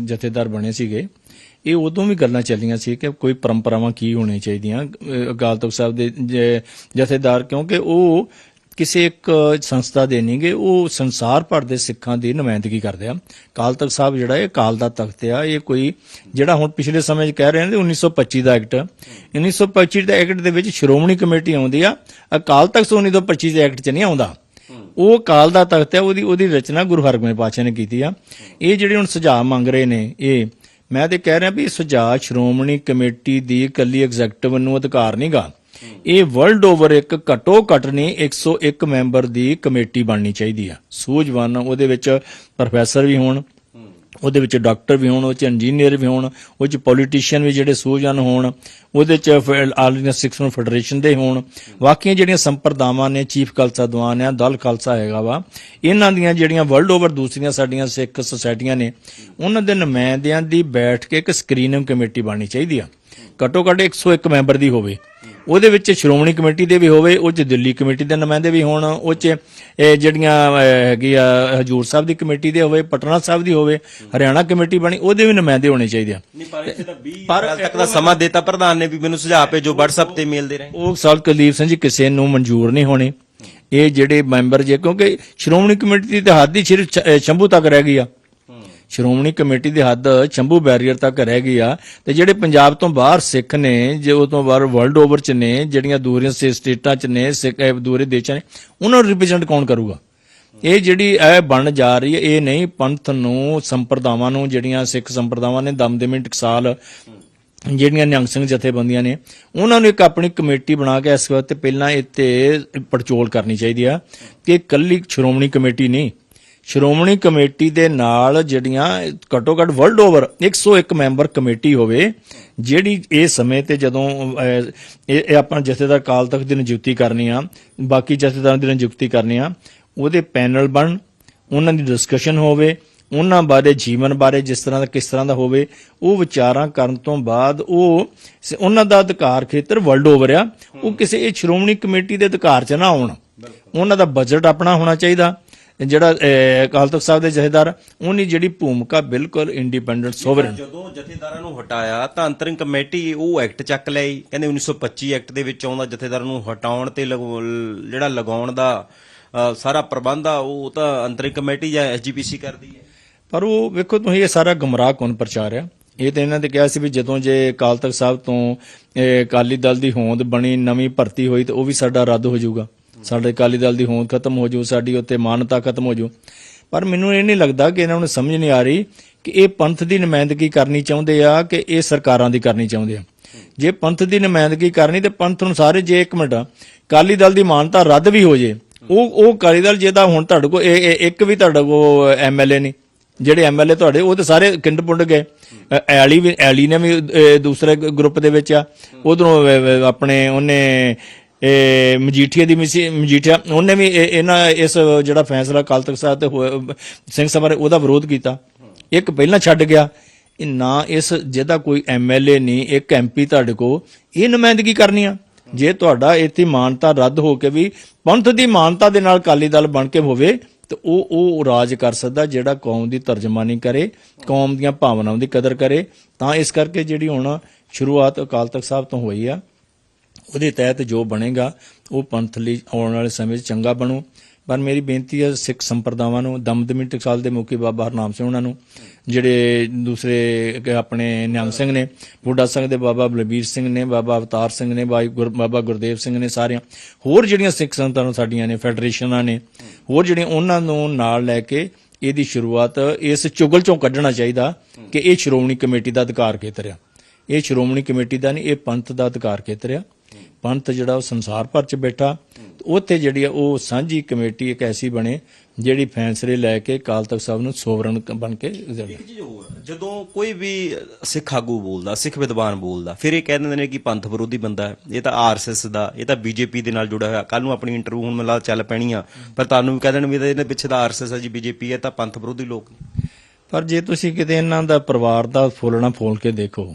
ਜਥੇਦਾਰ ਬਣੇ ਸੀਗੇ ਇਹ ਉਦੋਂ ਵੀ ਗੱਲਾਂ ਚੱਲੀਆਂ ਸੀ ਕਿ ਕੋਈ ਪਰੰਪਰਾਵਾਂ ਕੀ ਹੋਣੀਆਂ ਚਾਹੀਦੀਆਂ। ਅਕਾਲ ਤਖਤ ਸਾਹਿਬ ਦੇ ਜਥੇਦਾਰ ਕਿਉਂਕਿ ਉਹ ਕਿਸੇ ਇੱਕ ਸੰਸਥਾ ਦੇ ਨਹੀਂਗੇ ਉਹ ਸੰਸਾਰ ਭਰ ਦੇ ਸਿੱਖਾਂ ਦੀ ਨੁਮਾਇੰਦਗੀ ਕਰਦੇ ਆ। ਅਕਾਲ ਤਖਤ ਸਾਹਿਬ ਜਿਹੜਾ ਇਹ ਕਾਲ ਦਾ ਤਖਤ ਆ ਇਹ ਕੋਈ ਜਿਹੜਾ ਹੁਣ ਪਿਛਲੇ ਸਮੇਂ 'ਚ ਕਹਿ ਰਹੇ ਨੇ 1925 ਦਾ ਐਕਟ। 1925 ਦੇ ਐਕਟ ਦੇ ਵਿੱਚ ਸ਼੍ਰੋਮਣੀ ਕਮੇਟੀ ਆਉਂਦੀ ਆ ਅਕਾਲ ਤਖਤ 1925 ਦੇ ਐਕਟ 'ਚ ਨਹੀਂ ਆਉਂਦਾ। ਉਹ ਕਾਲ ਦਾ ਤਖਤ ਹੈ ਉਹਦੀ ਉਹਦੀ ਰਚਨਾ ਗੁਰੂ ਹਰਗੋਬਿੰਦ ਪਾਤਸ਼ਾਹ ਨੇ ਕੀਤੀ ਆ। ਇਹ ਜਿਹੜੇ ਹੁਣ ਸੁਝਾਅ ਮੰਗ ਰਹੇ ਨੇ ਇਹ ਮੈਂ ਤੇ ਕਹਿ ਰਿਹਾ ਵੀ ਸੁਝਾਅ ਸ਼੍ਰੋਮਣੀ ਕਮੇਟੀ ਦੀ ਇਕੱਲੀ ਐਗਜ਼ੈਕਟਿਵ ਨੂੰ ਅਧਿਕਾਰ ਨਹੀਂਗਾ ਇਹ ਵਰਲਡ ਓਵਰ ਇੱਕ ਘਟੋ ਘਟ ਨਹੀਂ 101 ਮੈਂਬਰ ਦੀ ਕਮੇਟੀ ਬਣਨੀ ਚਾਹੀਦੀ ਆ। ਸੂਝਵਾਨ ਉਹਦੇ ਵਿੱਚ ਪ੍ਰੋਫੈਸਰ ਵੀ ਹੋਣ, ਉਹਦੇ ਵਿੱਚ ਡਾਕਟਰ ਵੀ ਹੋਣ, ਉਹ ਚ ਇੰਜੀਨੀਅਰ ਵੀ ਹੋਣ, ਉਹ ਚ ਪੋਲੀਟੀਸ਼ੀਅਨ ਵੀ ਜਿਹੜੇ ਸੂਝਵਾਨ ਹੋਣ, ਉਹਦੇ ਚ ਫ- ਆਲ ਇੰਡੀਆ ਸਿੱਖ ਫੈਡਰੇਸ਼ਨ ਦੇ ਹੋਣ। ਬਾਕੀਆਂ ਜਿਹੜੀਆਂ ਸੰਪਰਦਾਵਾਂ ਨੇ ਚੀਫ ਖਾਲਸਾ ਦੀਵਾਨ ਆ, ਦਲ ਖਾਲਸਾ ਹੈਗਾ ਵਾ, ਇਹਨਾਂ ਦੀਆਂ ਜਿਹੜੀਆਂ ਵਰਲਡ ਓਵਰ ਦੂਸਰੀਆਂ ਸਾਡੀਆਂ ਸਿੱਖ ਸੁਸਾਇਟੀਆਂ ਨੇ, ਉਹਨਾਂ ਦੇ ਨੁਮਾਇੰਦਿਆਂ ਦੀ ਬੈਠ ਕੇ ਇੱਕ ਸਕਰੀਨਿੰਗ ਕਮੇਟੀ ਬਣਨੀ ਚਾਹੀਦੀ ਆ। ਘੱਟੋ ਘੱਟ 101 ਮੈਂਬਰ ਦੀ ਹੋਵੇ। ਉਹਦੇ ਵਿੱਚ ਸ਼੍ਰੋਮਣੀ ਕਮੇਟੀ ਦੇ ਵੀ ਹੋਵੇ ਉਹ ਚ ਦਿੱਲੀ ਕਮੇਟੀ ਦੇ ਨੁਮਾਇੰਦੇ ਵੀ ਹੋਣ ਉਹ ਚ ਇਹ ਜਿਹੜੀਆਂ ਹੈਗੀ ਆ ਹਜੂਰ ਸਾਹਿਬ ਦੀ ਕਮੇਟੀ ਦੇ ਹੋਵੇ ਪਟਨਾ ਸਾਹਿਬ ਦੀ ਹੋਵੇ ਹਰਿਆਣਾ ਕਮੇਟੀ ਬਣੀ ਉਹਦੇ ਵੀ ਨੁਮਾਇੰਦੇ ਹੋਣੇ ਚਾਹੀਦੇ ਆ। ਨਹੀਂ ਪਰ ਇੱਥੇ ਤਾਂ 20 ਸਾਲ ਤੱਕ ਦਾ ਸਮਾਂ ਦੇਤਾ ਪ੍ਰਧਾਨ ਨੇ ਵੀ ਮੈਨੂੰ ਸੁਝਾਅ ਭੇਜੋ WhatsApp ਤੇ ਮੇਲ ਦੇ ਰਹੇ ਉਹ ਸਾਲ ਕੁਲਦੀਪ ਸਿੰਘ ਜੀ ਕਿਸੇ ਨੂੰ ਮਨਜ਼ੂਰ ਨਹੀਂ ਹੋਣੇ। ਇਹ ਜਿਹੜੇ ਮੈਂਬਰ ਜੇ ਕਿਉਂਕਿ ਸ਼੍ਰੋਮਣੀ ਕਮੇਟੀ ਦੀ ਤਾਂ ਹੱਦ ਹੀ ਸ਼ੰਭੂ ਤੱਕ ਰਹਿ ਗਈ ਆ। ਸ਼੍ਰੋਮਣੀ ਕਮੇਟੀ ਦੀ ਹੱਦ ਸ਼ੰਭੂ ਬੈਰੀਅਰ ਤੱਕ ਰਹਿ ਗਈ ਆ ਤੇ ਜਿਹੜੇ ਪੰਜਾਬ ਤੋਂ ਬਾਹਰ ਸਿੱਖ ਨੇ, ਜੇ ਉਹ ਤੋਂ ਬਾਹਰ ਵਰਲਡ ਓਵਰ ਚ ਨੇ, ਜਿਹੜੀਆਂ ਦੂਰੀਆਂ ਸੇ ਸਟੇਟਾਂ ਚ ਨੇ, ਸਿੱਖ ਦੂਰੇ ਦੇਸ਼ਾਂ ਨੇ, ਉਹਨਾਂ ਨੂੰ ਰਿਪਰੈਜ਼ੈਂਟ ਕੌਣ ਕਰੂਗਾ? ਇਹ ਜਿਹੜੀ ਇਹ ਬਣ ਜਾ ਰਹੀ ਹੈ, ਇਹ ਨਹੀਂ ਪੰਥ ਨੂੰ, ਸੰਪਰਦਾਵਾਂ ਨੂੰ, ਜਿਹੜੀਆਂ ਸਿੱਖ ਸੰਪਰਦਾਵਾਂ ਨੇ ਦਮਦਮੀ ਟਕਸਾਲ ਜਿਹੜੀਆਂ ਨਿਹੰਗ ਸਿੰਘ ਜਥੇਬੰਦੀਆਂ ਨੇ, ਉਹਨਾਂ ਨੂੰ ਇੱਕ ਆਪਣੀ ਕਮੇਟੀ ਬਣਾ ਕੇ ਇਸ ਵਕਤ ਪਹਿਲਾਂ ਇੱਥੇ ਪੜਚੋਲ ਕਰਨੀ ਚਾਹੀਦੀ ਆ ਕਿ ਕੱਲੀ ਸ਼੍ਰੋਮਣੀ ਕਮੇਟੀ ਨਹੀਂ ਸ਼੍ਰੋਮਣੀ ਕਮੇਟੀ ਦੇ ਨਾਲ ਜਿਹੜੀਆਂ ਘੱਟੋ ਘੱਟ ਵਰਲਡ ਓਵਰ 101 ਮੈਂਬਰ ਕਮੇਟੀ ਹੋਵੇ ਜਿਹੜੀ ਇਹ ਸਮੇਂ ਤੇ ਜਦੋਂ ਇਹ ਆਪਾਂ ਜਥੇਦਾਰ ਕਾਲ ਤੱਕ ਦੀ ਨਿਯੁਕਤੀ ਕਰਨੀ ਆ ਬਾਕੀ ਜਥੇਦਾਰਾਂ ਦੀ ਨਿਯੁਕਤੀ ਕਰਨੀ ਆ ਉਹਦੇ ਪੈਨਲ ਬਣ ਉਹਨਾਂ ਦੀ ਡਿਸਕਸ਼ਨ ਹੋਵੇ ਉਹਨਾਂ ਬਾਰੇ ਜੀਵਨ ਬਾਰੇ ਜਿਸ ਤਰ੍ਹਾਂ ਦਾ ਕਿਸ ਤਰ੍ਹਾਂ ਦਾ ਹੋਵੇ ਉਹ ਵਿਚਾਰਾਂ ਕਰਨ ਤੋਂ ਬਾਅਦ ਉਹ ਉਹਨਾਂ ਦਾ ਅਧਿਕਾਰ ਖੇਤਰ ਵਰਲਡ ਓਵਰ ਆ ਉਹ ਕਿਸੇ ਇਹ ਸ਼੍ਰੋਮਣੀ ਕਮੇਟੀ ਦੇ ਅਧਿਕਾਰ 'ਚ ਨਾ ਆਉਣ। ਉਹਨਾਂ ਦਾ ਬਜਟ ਆਪਣਾ ਹੋਣਾ ਚਾਹੀਦਾ। ਜਿਹੜਾ ਅਕਾਲ ਤਖਤ ਸਾਹਿਬ ਦੇ ਜਥੇਦਾਰ ਉਹਨੀ ਜਿਹੜੀ ਭੂਮਿਕਾ ਬਿਲਕੁਲ ਇੰਡੀਪੈਂਡੈਂਟ ਸੋਵਰਨ ਜਦੋਂ ਜਥੇਦਾਰਾਂ ਨੂੰ ਹਟਾਇਆ ਤਾਂ ਅੰਤਰਿਮ ਕਮੇਟੀ ਉਹ ਐਕਟ ਚੱਕ ਲਈ ਕਹਿੰਦੇ 1925 ਐਕਟ ਦੇ ਵਿੱਚ ਆਉਂਦਾ ਜਥੇਦਾਰਾਂ ਨੂੰ ਹਟਾਉਣ ਤੇ ਜਿਹੜਾ ਲਗਾਉਣ ਦਾ ਸਾਰਾ ਪ੍ਰਬੰਧ ਆ ਉਹ ਤਾਂ ਅੰਤਰਿਮ ਕਮੇਟੀ ਜਾਂ ਐਸਜੀਪੀਸੀ ਕਰਦੀ ਹੈ। ਪਰ ਉਹ ਵੇਖੋ ਤੁਸੀਂ ਇਹ ਸਾਰਾ ਗਮਰਾਹ ਕੌਣ ਪ੍ਰਚਾਰ ਆ? ਇਹ ਤਾਂ ਇਹਨਾਂ ਨੇ ਕਿਹਾ ਸੀ ਵੀ ਜਦੋਂ ਜੇ ਅਕਾਲ ਤਖਤ ਸਾਹਿਬ ਤੋਂ ਅਕਾਲੀ ਦਲ ਦੀ ਹੋਂਦ ਬਣੀ ਨਵੀਂ ਭਰਤੀ ਹੋਈ ਤਾਂ ਉਹ ਵੀ ਸਾਡਾ ਰੱਦ ਹੋ ਜਾਊਗਾ। ਸਾਡੇ ਅਕਾਲੀ ਦਲ ਦੀ ਹੋਂਦ ਖਤਮ ਹੋ ਜਾਊ ਸਾਡੀ ਉੱਤੇ ਮਾਨਤਾ ਖਤਮ ਹੋ ਜਾਊ ਪਰ ਮੈਨੂੰ ਇਹ ਨਹੀਂ ਲੱਗਦਾ ਕਿ ਇਹਨਾਂ ਨੂੰ ਸਮਝ ਨਹੀਂ ਆ ਰਹੀ ਕਿ ਇਹ ਪੰਥ ਦੀ ਨੁਮਾਇੰਦਗੀ ਕਰਨੀ ਚਾਹੁੰਦੇ ਆ ਕਿ ਇਹ ਸਰਕਾਰਾਂ ਦੀ ਕਰਨੀ ਚਾਹੁੰਦੇ ਆ। ਜੇ ਪੰਥ ਦੀ ਨੁਮਾਇੰਦਗੀ ਕਰਨੀ, ਤੇ ਪੰਥ ਨੂੰ ਸਾਰੇ ਜੇ ਇੱਕ ਮਿੰਟ ਅਕਾਲੀ ਦਲ ਦੀ ਮਾਨਤਾ ਰੱਦ ਵੀ ਹੋ ਜੇ। ਉਹ ਉਹ ਅਕਾਲੀ ਦਲ ਜਿਹਦਾ ਹੁਣ ਤੁਹਾਡੇ ਕੋਲ ਇੱਕ ਵੀ ਤੁਹਾਡੇ ਕੋਲ ਐਮਐਲਏ ਨਹੀਂ। ਜਿਹੜੇ ਐਮਐਲਏ ਤੁਹਾਡੇ, ਉਹ ਤਾਂ ਸਾਰੇ ਕਿੰਡ ਪੁੰਡ ਗਏ। ਐਲੀ ਵੀ, ਐਲੀ ਨੇ ਵੀ ਦੂਸਰੇ ਗਰੁੱਪ ਦੇ ਵਿੱਚ ਆ। ਉਧਰੋਂ ਆਪਣੇ ਉਹਨੇ ਇਹ ਮਜੀਠੀਆ ਦੀ ਮਿਸੀ, ਮਜੀਠੀਆ, ਉਹਨੇ ਵੀ ਇਹਨਾਂ ਇਸ ਜਿਹੜਾ ਫੈਸਲਾ ਕਾਲ ਤਖਤ ਸਾਹਿਬ ਤੇ ਹੋਇਆ- ਸਿੰਘ ਸਭਾ ਨੇ ਉਹਦਾ ਵਿਰੋਧ ਕੀਤਾ। ਇੱਕ ਪਹਿਲਾਂ ਛੱਡ ਗਿਆ। ਇਹ ਨਾ ਇਸ ਜਿਹਦਾ ਕੋਈ ਐਮਐਲਏ ਨਹੀਂ, ਇੱਕ ਐਮਪੀ ਤੁਹਾਡੇ ਕੋ ਇਹ ਨੁਮਾਇੰਦਗੀ ਕਰਨੀ ਆ। ਜੇ ਤੁਹਾਡਾ ਇੱਥੇ ਮਾਨਤਾ ਰੱਦ ਹੋ ਕੇ ਵੀ ਪੰਥ ਦੀ ਮਾਨਤਾ ਦੇ ਨਾਲ ਅਕਾਲੀ ਦਲ ਬਣ ਕੇ ਹੋਵੇ, ਤੇ ਉਹ ਉਹ ਰਾਜ ਕਰ ਸਕਦਾ ਜਿਹੜਾ ਕੌਮ ਦੀ ਤਰਜਮਾਨੀ ਕਰੇ, ਕੌਮ ਦੀਆਂ ਭਾਵਨਾਵਾਂ ਦੀ ਕਦਰ ਕਰੇ। ਤਾਂ ਇਸ ਕਰਕੇ ਜਿਹੜੀ ਹੁਣ ਸ਼ੁਰੂਆਤ ਅਕਾਲ ਤਖਤ ਸਾਹਿਬ ਤੋਂ ਹੋਈ ਆ ਉਹਦੇ ਤਹਿਤ ਜੋ ਬਣੇਗਾ, ਉਹ ਪੰਥ ਲਈ ਆਉਣ ਵਾਲੇ ਸਮੇਂ 'ਚ ਚੰਗਾ ਬਣੂ। ਪਰ ਮੇਰੀ ਬੇਨਤੀ ਹੈ ਸਿੱਖ ਸੰਪਰਦਾਵਾਂ ਨੂੰ ਦਮਦਮੀ ਟਕਸਾਲ ਦੇ ਮੁਖੀ ਬਾਬਾ ਹਰਨਾਮ ਸਿੰਘ ਉਹਨਾਂ ਨੂੰ, ਜਿਹੜੇ ਦੂਸਰੇ ਆਪਣੇ ਨਿਹੰਗ ਸਿੰਘ ਨੇ, ਬੁੱਢਾ ਸਿੰਘ ਦੇ ਬਾਬਾ ਬਲਬੀਰ ਸਿੰਘ ਨੇ, ਬਾਬਾ ਅਵਤਾਰ ਸਿੰਘ ਨੇ, ਬਾਈ ਗੁਰ- ਬਾਬਾ ਗੁਰਦੇਵ ਸਿੰਘ ਨੇ ਸਾਰਿਆਂ, ਹੋਰ ਜਿਹੜੀਆਂ ਸਿੱਖ ਸੰਗਤਾਂ ਨੂੰ ਸਾਡੀਆਂ ਨੇ, ਫੈਡਰੇਸ਼ਨਾਂ ਨੇ, ਹੋਰ ਜਿਹੜੀਆਂ ਉਹਨਾਂ ਨੂੰ ਨਾਲ ਲੈ ਕੇ ਇਹਦੀ ਸ਼ੁਰੂਆਤ ਇਸ ਚੁਗਲ ਚੋਂ ਕੱਢਣਾ ਚਾਹੀਦਾ ਕਿ ਇਹ ਸ਼੍ਰੋਮਣੀ ਕਮੇਟੀ ਦਾ ਅਧਿਕਾਰ ਖੇਤਰ ਆ ਇਹ ਸ਼੍ਰੋਮਣੀ ਕਮੇਟੀ ਦਾ ਨਹੀਂ, ਇਹ ਪੰਥ ਦਾ ਅਧਿਕਾਰ ਖੇਤਰ ਆ ਪੰਥ ਜਿਹੜਾ ਉਹ ਸੰਸਾਰ ਭਰ ਚ ਬੈਠਾ ਤੇ ਉੱਥੇ ਜਿਹੜੀ ਉਹ ਸਾਂਝੀ ਕਮੇਟੀ ਇੱਕ ਐਸੀ ਬਣੇ ਜਿਹੜੀ ਫੈਸਲੇ ਲੈ ਕੇ ਕਾਲ ਤਖਤ ਸਾਹਿਬ ਨੂੰ ਸੋਵਰਨ ਬਣ ਕੇ ਜਦੋਂ ਕੋਈ ਵੀ ਸਿੱਖ ਆਗੂ ਬੋਲਦਾ ਸਿੱਖ ਵਿਦਵਾਨ ਬੋਲਦਾ ਫਿਰ ਇਹ ਕਹਿ ਦਿੰਦੇ ਨੇ ਕਿ ਪੰਥ ਵਿਰੋਧੀ ਬੰਦਾ ਹੈ। ਇਹ ਤਾਂ ਆਰਐਸਐਸ ਦਾ ਇਹ ਤਾਂ ਬੀਜੇਪੀ ਦੇ ਨਾਲ ਜੁੜਿਆ ਹੋਇਆ। ਕੱਲ ਨੂੰ ਆਪਣੀ ਇੰਟਰਵਿਊ ਹੁਣ ਮਿਲਾ ਚੱਲ ਪੈਣੀ ਆ ਪਰ ਤੁਹਾਨੂੰ ਵੀ ਕਹਿ ਦੇਣ ਵੀ ਇਹਦੇ ਪਿੱਛੇ ਦਾ ਆਰਐਸਐਸ ਹੈ ਜੀ ਬੀਜੇਪੀ ਹੈ ਤਾਂ ਪੰਥ ਵਿਰੋਧੀ ਲੋਕ ਨੇ। ਪਰ ਜੇ ਤੁਸੀਂ ਕਿਤੇ ਇਹਨਾਂ ਦਾ ਪਰਿਵਾਰ ਦਾ ਫੋਲਣਾ ਫੋਲ ਕੇ ਦੇਖੋ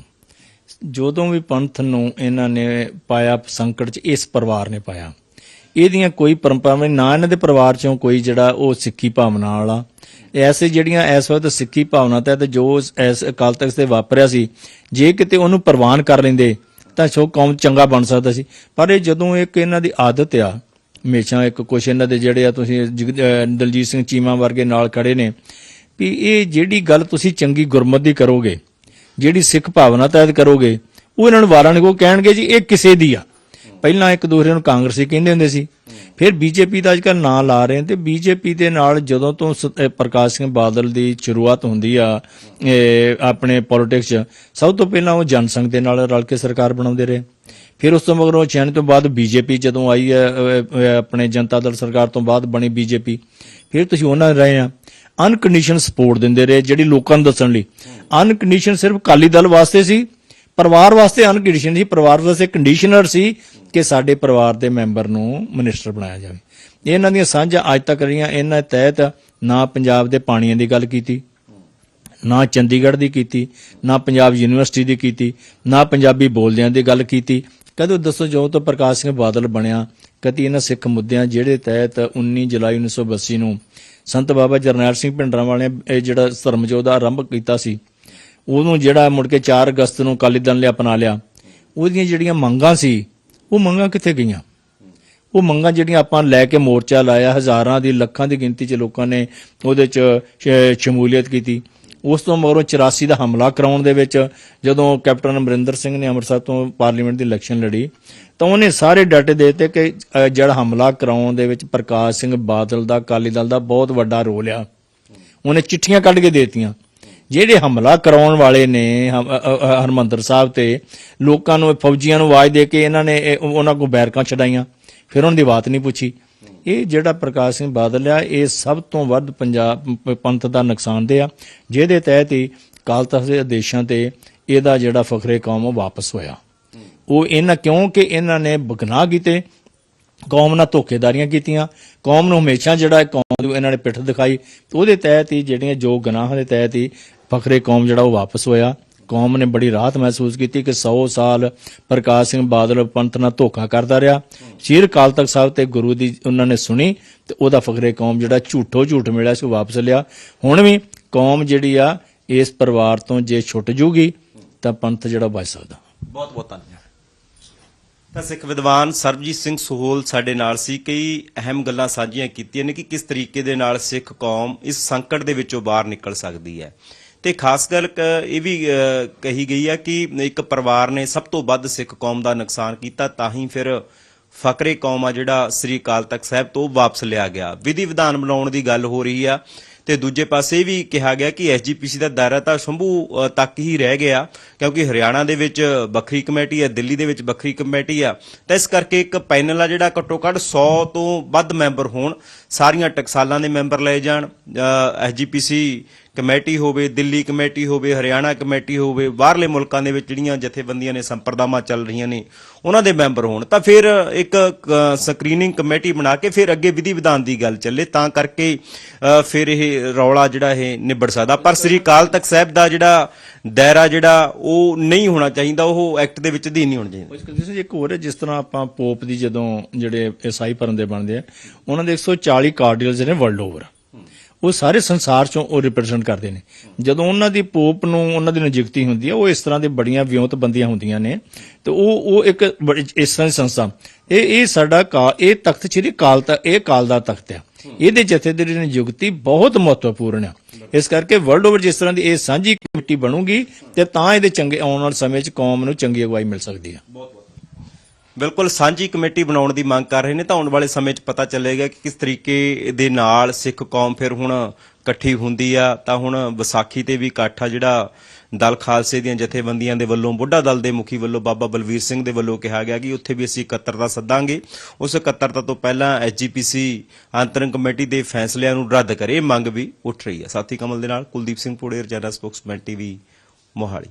ਜਦੋਂ ਵੀ ਪੰਥ ਨੂੰ ਇਹਨਾਂ ਨੇ ਪਾਇਆ ਸੰਕਟ 'ਚ, ਇਸ ਪਰਿਵਾਰ ਨੇ ਪਾਇਆ। ਇਹਦੀਆਂ ਕੋਈ ਪਰੰਪਰਾਵਾਂ ਨਾ ਇਹਨਾਂ ਦੇ ਪਰਿਵਾਰ ਚੋਂ ਕੋਈ ਜਿਹੜਾ ਉਹ ਸਿੱਖੀ ਭਾਵਨਾ ਵਾਲਾ। ਐਸੇ ਜਿਹੜੀਆਂ ਇਸ ਵਕਤ ਸਿੱਖੀ ਭਾਵਨਾ ਤਹਿਤ ਜੋ ਐਸ ਅਕਾਲ ਤਖਤ ਤੇ ਵਾਪਰਿਆ ਸੀ, ਜੇ ਕਿਤੇ ਉਹਨੂੰ ਪ੍ਰਵਾਨ ਕਰ ਲੈਂਦੇ, ਤਾਂ ਸੋ ਕੌਮ ਚੰਗਾ ਬਣ ਸਕਦਾ ਸੀ। ਪਰ ਇਹ ਜਦੋਂ ਇੱਕ ਇਹਨਾਂ ਦੀ ਆਦਤ ਆ, ਹਮੇਸ਼ਾ ਇੱਕ ਕੁਛ ਇਹਨਾਂ ਦੇ ਜਿਹੜੇ ਆ ਤੁਸੀਂ ਦਲਜੀਤ ਸਿੰਘ ਚੀਮਾ ਵਰਗੇ ਨਾਲ ਖੜੇ ਨੇ, ਵੀ ਇਹ ਜਿਹੜੀ ਗੱਲ ਤੁਸੀਂ ਚੰਗੀ ਗੁਰਮਤ ਦੀ ਕਰੋਗੇ ਜਿਹੜੀ ਸਿੱਖ ਭਾਵਨਾ ਤਹਿਤ ਕਰੋਗੇ, ਉਹ ਇਹਨਾਂ ਨੂੰ ਵਾਰਾਂ ਨਹੀਂ ਕਹਿਣਗੇ ਜੀ, ਇਹ ਕਿਸੇ ਦੀ ਆ। ਪਹਿਲਾਂ ਇੱਕ ਦੂਸਰੇ ਨੂੰ ਕਾਂਗਰਸੀ ਕਹਿੰਦੇ ਹੁੰਦੇ ਸੀ। ਫਿਰ ਬੀਜੇਪੀ ਦਾ ਅੱਜਕੱਲ ਨਾਂ ਲਾ ਰਹੇ ਨੇ ਤੇ ਬੀਜੇਪੀ ਦੇ ਨਾਲ ਜਦੋਂ ਤੋਂ ਸ- ਪ੍ਰਕਾਸ਼ ਸਿੰਘ ਬਾਦਲ ਦੀ ਸ਼ੁਰੂਆਤ ਹੁੰਦੀ ਆ ਆਪਣੇ ਪੋਲਿਟਿਕਸ 'ਚ, ਸਭ ਤੋਂ ਪਹਿਲਾਂ ਉਹ ਜਨਸੰਘ ਦੇ ਨਾਲ ਰਲ ਕੇ ਸਰਕਾਰ ਬਣਾਉਂਦੇ ਰਹੇ। ਫਿਰ ਉਸ ਤੋਂ ਮਗਰੋਂ ਚੈਨ ਤੋਂ ਬਾਅਦ ਬੀਜੇਪੀ ਜਦੋਂ ਆਈ ਹੈ ਆਪਣੇ ਜਨਤਾ ਦਲ ਸਰਕਾਰ ਤੋਂ ਬਾਅਦ ਬਣੀ ਬੀਜੇਪੀ। ਫਿਰ ਤੁਸੀਂ ਉਹਨਾਂ ਰਹੇ ਆ। ਅਨਕੰਡੀਸ਼ਨ ਸਪੋਰਟ ਦਿੰਦੇ ਰਹੇ ਜਿਹੜੀ ਲੋਕਾਂ ਨੂੰ ਦੱਸਣ ਲਈ। ਅਨਕੰਡੀਸ਼ਨ ਸਿਰਫ ਕਾਲੀ ਦਲ ਵਾਸਤੇ ਸੀ, ਪਰਿਵਾਰ ਵਾਸਤੇ ਅਨਕੰਡੀਸ਼ਨ ਸੀ, ਪਰਿਵਾਰ ਵਾਸਤੇ ਕੰਡੀਸ਼ਨਰ ਸੀ ਕਿ ਸਾਡੇ ਪਰਿਵਾਰ ਦੇ ਮੈਂਬਰ ਨੂੰ ਮਿਨਿਸਟਰ ਬਣਾਇਆ ਜਾਵੇ। ਇਹਨਾਂ ਦੀਆਂ ਸਾਂਝਾਂ ਅੱਜ ਤੱਕ ਰਹੀਆਂ, ਇਹਨਾਂ ਤਹਿਤ ਨਾ ਪੰਜਾਬ ਦੇ ਪਾਣੀਆਂ ਦੀ ਗੱਲ ਕੀਤੀ, ਨਾ ਚੰਡੀਗੜ੍ਹ ਦੀ ਕੀਤੀ, ਨਾ ਪੰਜਾਬ ਯੂਨੀਵਰਸਿਟੀ ਦੀ ਕੀਤੀ, ਨਾ ਪੰਜਾਬੀ ਬੋਲਦਿਆਂ ਦੀ ਗੱਲ ਕੀਤੀ। ਕਦੋਂ ਦੱਸੋ ਜੋ ਤੋਂ ਪ੍ਰਕਾਸ਼ ਸਿੰਘ ਬਾਦਲ ਬਣਿਆ, ਕਦੀ ਇਹਨਾਂ ਸਿੱਖ ਮੁੱਦਿਆਂ ਜਿਹੜੇ ਤਹਿਤ 19 ਜੁਲਾਈ 1982 ਨੂੰ ਸੰਤ ਬਾਬਾ ਜਰਨੈਲ ਸਿੰਘ ਭਿੰਡਰਾਂ ਵਾਲਿਆਂ ਇਹ ਜਿਹੜਾ ਧਰਮਜੋਤ ਦਾ ਆਰੰਭ ਕੀਤਾ ਸੀ, ਉਹਨੂੰ ਜਿਹੜਾ ਮੁੜ ਕੇ 4 ਅਗਸਤ ਨੂੰ ਅਕਾਲੀ ਦਲ ਨੇ ਅਪਣਾ ਲਿਆ, ਉਹਦੀਆਂ ਜਿਹੜੀਆਂ ਮੰਗਾਂ ਸੀ, ਉਹ ਮੰਗਾਂ ਕਿੱਥੇ ਗਈਆਂ? ਉਹ ਮੰਗਾਂ ਜਿਹੜੀਆਂ ਆਪਾਂ ਲੈ ਕੇ ਮੋਰਚਾ ਲਾਇਆ, ਹਜ਼ਾਰਾਂ ਦੀ ਲੱਖਾਂ ਦੀ ਗਿਣਤੀ 'ਚ ਲੋਕਾਂ ਨੇ ਉਹਦੇ 'ਚ ਸ਼ਮੂਲੀਅਤ ਕੀਤੀ ਉਸ ਤੋਂ ਮਗਰੋਂ 84 ਦਾ ਹਮਲਾ ਕਰਾਉਣ ਦੇ ਵਿੱਚ ਜਦੋਂ ਕੈਪਟਨ ਅਮਰਿੰਦਰ ਸਿੰਘ ਨੇ ਅੰਮ੍ਰਿਤਸਰ ਤੋਂ ਪਾਰਲੀਮੈਂਟ ਦੀ ਇਲੈਕਸ਼ਨ ਲੜੀ, ਤਾਂ ਉਹਨੇ ਸਾਰੇ ਡਾਟੇ ਦੇ ਦਿੱਤੇ ਕਿ ਜਿਹੜਾ ਹਮਲਾ ਕਰਾਉਣ ਦੇ ਵਿੱਚ ਪ੍ਰਕਾਸ਼ ਸਿੰਘ ਬਾਦਲ ਦਾ, ਅਕਾਲੀ ਦਲ ਦਾ ਬਹੁਤ ਵੱਡਾ ਰੋਲ ਆ। ਉਹਨੇ ਚਿੱਠੀਆਂ ਕੱਢ ਕੇ ਦੇਤੀਆਂ। ਜਿਹੜੇ ਹਮਲਾ ਕਰਾਉਣ ਵਾਲੇ ਨੇ, ਹਮ- ਹਰਮੰਦਰ ਸਾਹਿਬ ਤੇ, ਲੋਕਾਂ ਨੂੰ, ਫੌਜੀਆਂ ਨੂੰ ਆਵਾਜ਼ ਦੇ ਕੇ ਇਹਨਾਂ ਨੇ ਉਹਨਾਂ ਕੋਲ ਬੈਰਕਾਂ ਛਡਾਈਆਂ। ਫਿਰ ਉਹਨਾਂ ਦੀ ਬਾਤ ਨਹੀਂ ਪੁੱਛੀ। ਇਹ ਜਿਹੜਾ ਪ੍ਰਕਾਸ਼ ਸਿੰਘ ਬਾਦਲ ਆ, ਇਹ ਸਭ ਤੋਂ ਵੱਧ ਪੰਜਾਬ, ਪੰਥ ਦਾ ਨੁਕਸਾਨਦੇ ਆ, ਜਿਹਦੇ ਤਹਿਤ ਹੀ ਕਾਲ ਤਖਤ ਦੇ ਆਦੇਸ਼ਾਂ ਤੇ ਇਹਦਾ ਜਿਹੜਾ ਫਖਰੇ ਕੌਮ ਉਹ ਵਾਪਸ ਹੋਇਆ। ਉਹ ਇਹਨਾਂ, ਕਿਉਂਕਿ ਇਹਨਾਂ ਨੇ ਬਗਨਾਹ ਕੀਤੇ, ਕੌਮ ਨਾਲ ਧੋਖੇਦਾਰੀਆਂ ਕੀਤੀਆਂ, ਕੌਮ ਨੂੰ ਹਮੇਸ਼ਾ ਜਿਹੜਾ ਕੌਮ ਨੂੰ ਇਹਨਾਂ ਨੇ ਪਿੱਠ ਦਿਖਾਈ, ਉਹਦੇ ਤਹਿਤ ਹੀ ਜਿਹੜੀਆਂ ਜੋ ਗੁਨਾਹਾਂ ਦੇ ਤਹਿਤ ਹੀ ਫਖਰੇ ਕੌਮ ਜਿਹੜਾ ਉਹ ਵਾਪਸ ਹੋਇਆ। ਕੌਮ ਨੇ ਬੜੀ ਰਾਹਤ ਮਹਿਸੂਸ ਕੀਤੀ ਕਿ 100 ਸਾਲ ਪ੍ਰਕਾਸ਼ ਸਿੰਘ ਬਾਦਲ ਪੰਥ ਨਾਲ ਧੋਖਾ ਕਰਦਾ ਰਿਹਾ। ਸ਼ੀਰ ਕਾਲ ਤਖਤ ਸਾਹਿਬ ਤੇ ਗੁਰੂ ਦੀ ਉਹਨਾਂ ਨੇ ਸੁਣੀ ਤੇ ਉਹਦਾ ਫਖਰੇ ਕੌਮ ਜਿਹੜਾ ਝੂਠੋ ਝੂਠ ਮਿਲਿਆ ਸੀ ਵਾਪਸ ਲਿਆ। ਹੁਣ ਵੀ ਕੌਮ ਜਿਹੜੀ ਆ, ਇਸ ਪਰਿਵਾਰ ਤੋਂ ਜੇ ਛੁੱਟ ਜੂਗੀ ਤਾਂ ਪੰਥ ਜਿਹੜਾ ਬਚ ਸਕਦਾ। ਬਹੁਤ ਬਹੁਤ ਧੰਨਵਾਦ। ਤਾਂ ਸਿੱਖ ਵਿਦਵਾਨ ਸਰਬਜੀਤ ਸਿੰਘ ਸੋਹਲ ਸਾਡੇ ਨਾਲ ਸੀ, ਕਈ ਅਹਿਮ ਗੱਲਾਂ ਸਾਂਝੀਆਂ ਕੀਤੀਆਂ ਨੇ ਕਿ ਕਿਸ ਤਰੀਕੇ ਦੇ ਨਾਲ ਸਿੱਖ ਕੌਮ ਇਸ ਸੰਕਟ ਦੇ ਵਿੱਚੋਂ ਬਾਹਰ ਨਿਕਲ ਸਕਦੀ ਹੈ। ਤੇ ਖਾਸ ਗੱਲ ਕ- ਇਹ ਵੀ ਕਹੀ ਗਈ ਆ ਕਿ ਇੱਕ ਪਰਿਵਾਰ ਨੇ ਸਭ ਤੋਂ ਵੱਧ ਸਿੱਖ ਕੌਮ ਦਾ ਨੁਕਸਾਨ ਕੀਤਾ, ਤਾਂ ਹੀ ਫਿਰ ਫਕਰੇ ਕੌਮ ਆ ਜਿਹੜਾ ਸ੍ਰੀ ਅਕਾਲ ਤਖਤ ਸਾਹਿਬ ਤੋਂ ਵਾਪਸ ਲਿਆ ਗਿਆ। ਵਿਧੀ ਵਿਧਾਨ ਬਣਾਉਣ ਦੀ ਗੱਲ ਹੋ ਰਹੀ ਆ, ਤੇ ਦੂਜੇ ਪਾਸੇ ਵੀ ਕਿਹਾ ਗਿਆ ਕਿ ਐਸਜੀਪੀਸੀ ਦਾ ਦਾਇਰਾ ਤਾਂ ਸ਼ੰਭੂ ਤੱਕ ਹੀ ਰਹਿ ਗਿਆ, ਕਿਉਂਕਿ ਹਰਿਆਣਾ ਦੇ ਵਿੱਚ ਵੱਖਰੀ ਕਮੇਟੀ ਹੈ ਦਿੱਲੀ ਦੇ ਵਿੱਚ ਵੱਖਰੀ ਕਮੇਟੀ ਆ, ਤਾਂ ਇਸ ਕਰਕੇ ਇੱਕ ਪੈਨਲ ਆ ਜਿਹੜਾ ਘੱਟੋ ਘੱਟ 100 ਤੋਂ ਵੱਧ ਮੈਂਬਰ ਹੋਣ ਸਾਰੀਆਂ ਟਕਸਾਲਾਂ ਦੇ ਮੈਂਬਰ ਲਏ ਜਾਣ ਐਸਜੀਪੀਸੀ ਕਮੇਟੀ ਹੋਵੇ, ਦਿੱਲੀ ਕਮੇਟੀ ਹੋਵੇ, ਹਰਿਆਣਾ ਕਮੇਟੀ ਹੋਵੇ, ਬਾਹਰਲੇ ਮੁਲਕਾਂ ਦੇ ਵਿੱਚ ਜਿਹੜੀਆਂ ਜਥੇਬੰਦੀਆਂ ਨੇ ਸੰਪਰਦਾਵਾਂ ਚੱਲ ਰਹੀਆਂ ਨੇ, ਉਹਨਾਂ ਦੇ ਮੈਂਬਰ ਹੋਣ। ਤਾਂ ਫਿਰ ਇੱਕ ਸਕਰੀਨਿੰਗ ਕਮੇਟੀ ਬਣਾ ਕੇ ਫਿਰ ਅੱਗੇ ਵਿਧੀ ਵਿਧਾਨ ਦੀ ਗੱਲ ਚੱਲੇ, ਤਾਂ ਕਰਕੇ ਫਿਰ ਇਹ ਰੌਲਾ ਜਿਹੜਾ ਇਹ ਨਿਬੜ ਸਕਦਾ। ਪਰ ਸ੍ਰੀ ਅਕਾਲ ਤਖਤ ਸਾਹਿਬ ਦਾ ਜਿਹੜਾ ਦਾਇਰਾ ਜਿਹੜਾ, ਉਹ ਨਹੀਂ ਹੋਣਾ ਚਾਹੀਦਾ, ਉਹ ਐਕਟ ਦੇ ਵਿੱਚ ਅਧੀਨ ਨਹੀਂ ਹੋਣਾ ਚਾਹੀਦਾ। ਇਸ ਇੱਕ ਹੋਰ ਜਿਸ ਤਰ੍ਹਾਂ ਆਪਾਂ ਪੋਪ ਦੀ ਜਦੋਂ ਜਿਹੜੇ ਈਸਾਈ ਧਰਮ ਦੇ ਬਣਦੇ ਆ, ਉਹਨਾਂ ਦੇ 140 ਕਾਰਡੀਨਲਸ ਨੇ ਵਰਲਡ ਓਵਰ। ਉਹ ਸਾਰੇ ਸੰਸਾਰ ਚੋਂ ਉਹ ਰਿਪਰੈਜ਼ੈਂਟ ਕਰਦੇ ਨੇ। ਜਦੋਂ ਉਹਨਾਂ ਦੀ ਪੋਪ ਨੂੰ, ਉਹਨਾਂ ਦੀ ਨਿਯੁਕਤੀ ਹੁੰਦੀ ਹੈ ਉਹ ਇਸ ਤਰ੍ਹਾਂ ਦੇ ਬੜੀਆਂ ਵਿਉਂਤ ਬੰਦੀਆਂ ਹੁੰਦੀਆਂ ਨੇ। ਤੇ ਉਹ ਉਹ ਇੱਕ ਇਸ ਤਰ੍ਹਾਂ ਦੀ ਸੰਸਥਾ। ਇਹ ਇਹ ਸਾਡਾ ਕਾ, ਇਹ ਤਖਤ ਸ੍ਰੀ ਕਾਲ ਤਾ, ਇਹ ਕਾਲ ਦਾ ਤਖਤ ਹੈ ਇਹਦੇ ਜਥੇਦਾਰੀ ਦੀ ਨਿਯੁਕਤੀ ਬਹੁਤ ਮਹੱਤਵਪੂਰਨ ਹੈ ਇਸ ਕਰਕੇ ਵਰਲਡ ਓਵਰ ਜਿਸ ਤਰ੍ਹਾਂ ਦੀ ਇਹ ਸਾਂਝੀ ਕਮੇਟੀ ਬਣੂਗੀ, ਤੇ ਤਾਂ ਇਹਦੇ ਚੰਗੇ ਆਉਣ ਵਾਲੇ ਸਮੇਂ 'ਚ ਕੌਮ ਨੂੰ ਚੰਗੀ ਅਗਵਾਈ ਮਿਲ ਸਕਦੀ ਹੈ ਬਿਲਕੁਲ ਸਾਂਝੀ ਕਮੇਟੀ ਬਣਾਉਣ ਦੀ ਮੰਗ ਕਰ ਰਹੇ ਨੇ ਤਾਂ ਆਉਣ ਵਾਲੇ ਸਮੇਂ 'ਚ ਪਤਾ ਚੱਲੇਗਾ ਕਿ ਕਿਸ ਤਰੀਕੇ ਦੇ ਨਾਲ ਸਿੱਖ ਕੌਮ ਫਿਰ ਹੁਣ ਇਕੱਠੀ ਹੁੰਦੀ ਆ। ਤਾਂ ਹੁਣ ਵਿਸਾਖੀ ਤੇ ਵੀ ਇਕੱਠ ਆ ਜਿਹੜਾ ਦਲ ਖਾਲਸੇ ਦੀਆਂ ਜਥੇਬੰਦੀਆਂ ਦੇ ਵੱਲੋਂ, ਬੁੱਢਾ ਦਲ ਦੇ ਮੁਖੀ ਵੱਲੋਂ, ਬਾਬਾ ਬਲਵੀਰ ਸਿੰਘ ਦੇ ਵੱਲੋਂ ਕਿਹਾ ਗਿਆ ਕਿ ਉੱਥੇ ਵੀ ਅਸੀਂ ਇਕੱਤਰਤਾ ਸੱਦਾਂਗੇ। ਉਸ ਇਕੱਤਰਤਾ ਤੋਂ ਪਹਿਲਾਂ ਐਚਜੀਪੀਸੀ ਅੰਤਰੰਗ ਕਮੇਟੀ ਦੇ ਫੈਸਲਿਆਂ ਨੂੰ ਰੱਦ ਕਰੇ। ਮੰਗ ਵੀ ਉੱਠ ਰਹੀ ਹੈ ਸਾਥੀ ਕਮਲ ਦੇ ਨਾਲ ਕੁਲਦੀਪ ਸਿੰਘ ਪੁੜੇ ਰਜਾਨਾ ਸਪੋਕਸਮੈਨ ਟੀਵੀ, ਮੋਹਾਲੀ।